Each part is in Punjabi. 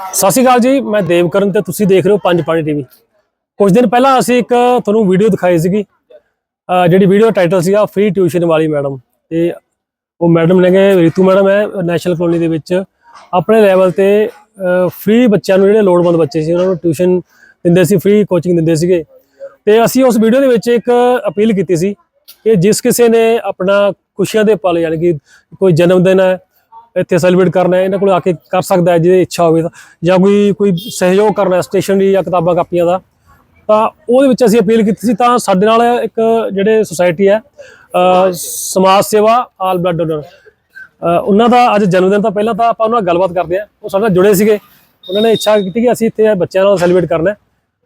ਸਤਿ ਸ਼੍ਰੀ ਅਕਾਲ ਜੀ, ਮੈਂ ਦੇਵਕਰਨ ਤੇ ਤੁਸੀਂ ਦੇਖ ਰਹੇ ਹੋ ਪੰਜ ਪਾਣੀ ਟੀਵੀ। ਕੁਝ ਦਿਨ ਪਹਿਲਾਂ ਅਸੀਂ ਇੱਕ ਤੁਹਾਨੂੰ ਵੀਡੀਓ ਦਿਖਾਈ ਸੀਗੀ ਜਿਹੜੀ ਵੀਡੀਓ ਟਾਈਟਲ ਸੀਗਾ ਫ੍ਰੀ ਟਿਊਸ਼ਨ ਵਾਲੀ ਮੈਡਮ ਤੇ ਉਹ ਮੈਡਮ ਨੇਗੇ ਰਿਤੂ ਮੈਡਮ ਹੈ ਨੈਸ਼ਨਲ ਕਲੋਨੀ ਦੇ ਵਿੱਚ, ਆਪਣੇ ਲੈਵਲ ਤੇ ਫ੍ਰੀ ਬੱਚਿਆਂ ਨੂੰ ਜਿਹੜੇ ਲੋੜਵੰਦ ਬੱਚੇ ਸੀ, ਉਹਨਾਂ ਨੂੰ ਟਿਊਸ਼ਨ ਦਿੰਦੇ ਸੀ ਫ੍ਰੀ ਕੋਚਿੰਗ ਦਿੰਦੇ ਸੀਗੇ। ਤੇ ਅਸੀਂ ਉਸ ਵੀਡੀਓ ਦੇ ਵਿੱਚ ਇੱਕ ਅਪੀਲ ਕੀਤੀ ਸੀ ਕਿ ਜਿਸ ਕਿਸੇ ਨੇ ਆਪਣਾ ਖੁਸ਼ੀਆਂ ਦੇ ਪਲ, ਯਾਨੀ ਕਿ ਕੋਈ ਜਨਮ ਦਿਨ ਹੈ ਇੱਥੇ ਸੈਲੀਬ੍ਰੇਟ ਕਰਨਾ ਹੈ, ਇਹਨਾਂ ਕੋਲ ਆ ਕੇ ਕਰ ਸਕਦਾ ਹੈ ਜਿਹਦੀ ਇੱਛਾ ਹੋਵੇ ਤਾਂ। ਜਾਂ ਕੋਈ ਕੋਈ ਸਹਿਯੋਗ ਕਰਨਾ ਹੈ ਸਟੇਸ਼ਨਰੀ ਜਾਂ ਕਿਤਾਬਾਂ, ਕਾਪੀਆਂ ਦਾ। ਤਾਂ ਉਹਦੇ ਵਿੱਚ ਅਸੀਂ ਅਪੀਲ ਕੀਤੀ ਸੀ, ਤਾਂ ਸਾਡੇ ਨਾਲ ਇੱਕ ਜਿਹੜੇ ਸੁਸਾਇਟੀ ਹੈ ਸਮਾਜ ਸੇਵਾ, ਆਲ ਬਲੱਡ ਡੋਨਰ। ਉਹਨਾਂ ਦਾ ਅੱਜ ਜਨਮ ਦਿਨ ਤਾਂ ਪਹਿਲਾਂ ਤਾਂ ਆਪਾਂ ਉਹਨਾਂ ਨਾਲ ਗੱਲਬਾਤ ਕਰਦੇ ਆ ਉਹ ਸਾਡੇ ਨਾਲ ਜੁੜੇ ਸੀਗੇ। ਉਹਨਾਂ ਨੇ ਇੱਛਾ ਕੀਤੀ ਕਿ ਅਸੀਂ ਇੱਥੇ ਬੱਚਿਆਂ ਨਾਲ ਸੈਲੀਬ੍ਰੇਟ ਕਰਨਾ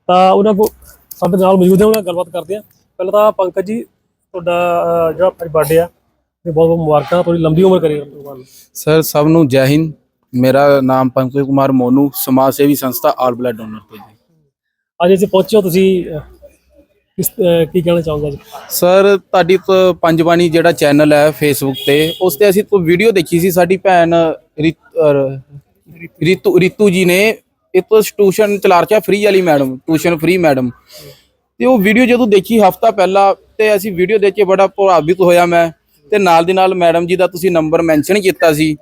ਤਾਂ ਉਹਨਾਂ ਕੋ ਸਾਡੇ ਨਾਲ ਮੌਜੂਦ ਹੈ ਉਹਨਾਂ ਨਾਲ ਗੱਲਬਾਤ ਕਰਦੇ ਆ ਪਹਿਲਾਂ ਤਾਂ ਪੰਕਜ ਜੀ, ਤੁਹਾਡਾ ਜਿਹੜਾ ਅੱਜ ਬਰਥਡੇ ਆ ਤੇ ਬਹੁਤ ਬਹੁਤ ਮੁਬਾਰਕਾਂ ਤੁਹਾਡੀ ਲੰਬੀ ਉਮਰ ਕਰੇ ਭਗਵਾਨ ਸਰ ਸਭ ਨੂੰ ਜੈ ਹਿੰਦ। ਮੇਰਾ ਨਾਮ ਪੰਕਜ ਕੁਮਾਰ ਮੋਨੂ ਸਮਾਜ ਸੇਵੀ ਸੰਸਥਾ ਆਲ ਬਲੱਡ ਡੋਨਰ ਤੋਂ ਜੀ। ਅੱਜ ਇੱਥੇ ਪਹੁੰਚੇ ਹੋ ਤੁਸੀਂ ਅਹ, ਕਿਸ ਅਹ, ਕੀ ਕਹਿਣਾ ਚਾਹੋਗੇ ਜੀ ਸਰ ਤੁਹਾਡੀ ਤੋਂ ਪੰਜਵਾਨੀ ਜਿਹੜਾ ਚੈਨਲ ਹੈ ਫੇਸਬੁੱਕ ਤੇ ਉਸ ਤੇ ਅਸੀਂ ਤੋਂ ਵੀਡੀਓ ਦੇਖੀ ਸੀ ਸਾਡੀ ਭੈਣ ਰਿਤ- ਅਰ, ਰਿਤੂ ਰਿਤੂ ਜੀ ਨੇ ਇੱਕ ਟਿਊਸ਼ਨ ਚਲਾ ਰਚਿਆ ਫ੍ਰੀ ਵਾਲੀ ਮੈਡਮ ਟਿਊਸ਼ਨ ਫ੍ਰੀ ਮੈਡਮ ਤੇ ਉਹ ਵੀਡੀਓ ਜਦੋਂ ਦੇਖੀ ਹਫਤਾ ਪਹਿਲਾਂ ਤੇ ਅਸੀਂ ਵੀਡੀਓ ਦੇਖ ਕੇ ਬੜਾ ਪ੍ਰਭਾਵਿਤ ਹੋਇਆ ਮੈਂ। ਤੇ ਨਾਲ ਦੀ ਨਾਲ ਮੈਡਮ ਜੀ ਦਾ ਤੁਸੀਂ ਨੰਬਰ ਮੈਂਸ਼ਨ ਕੀਤਾ ਸੀ।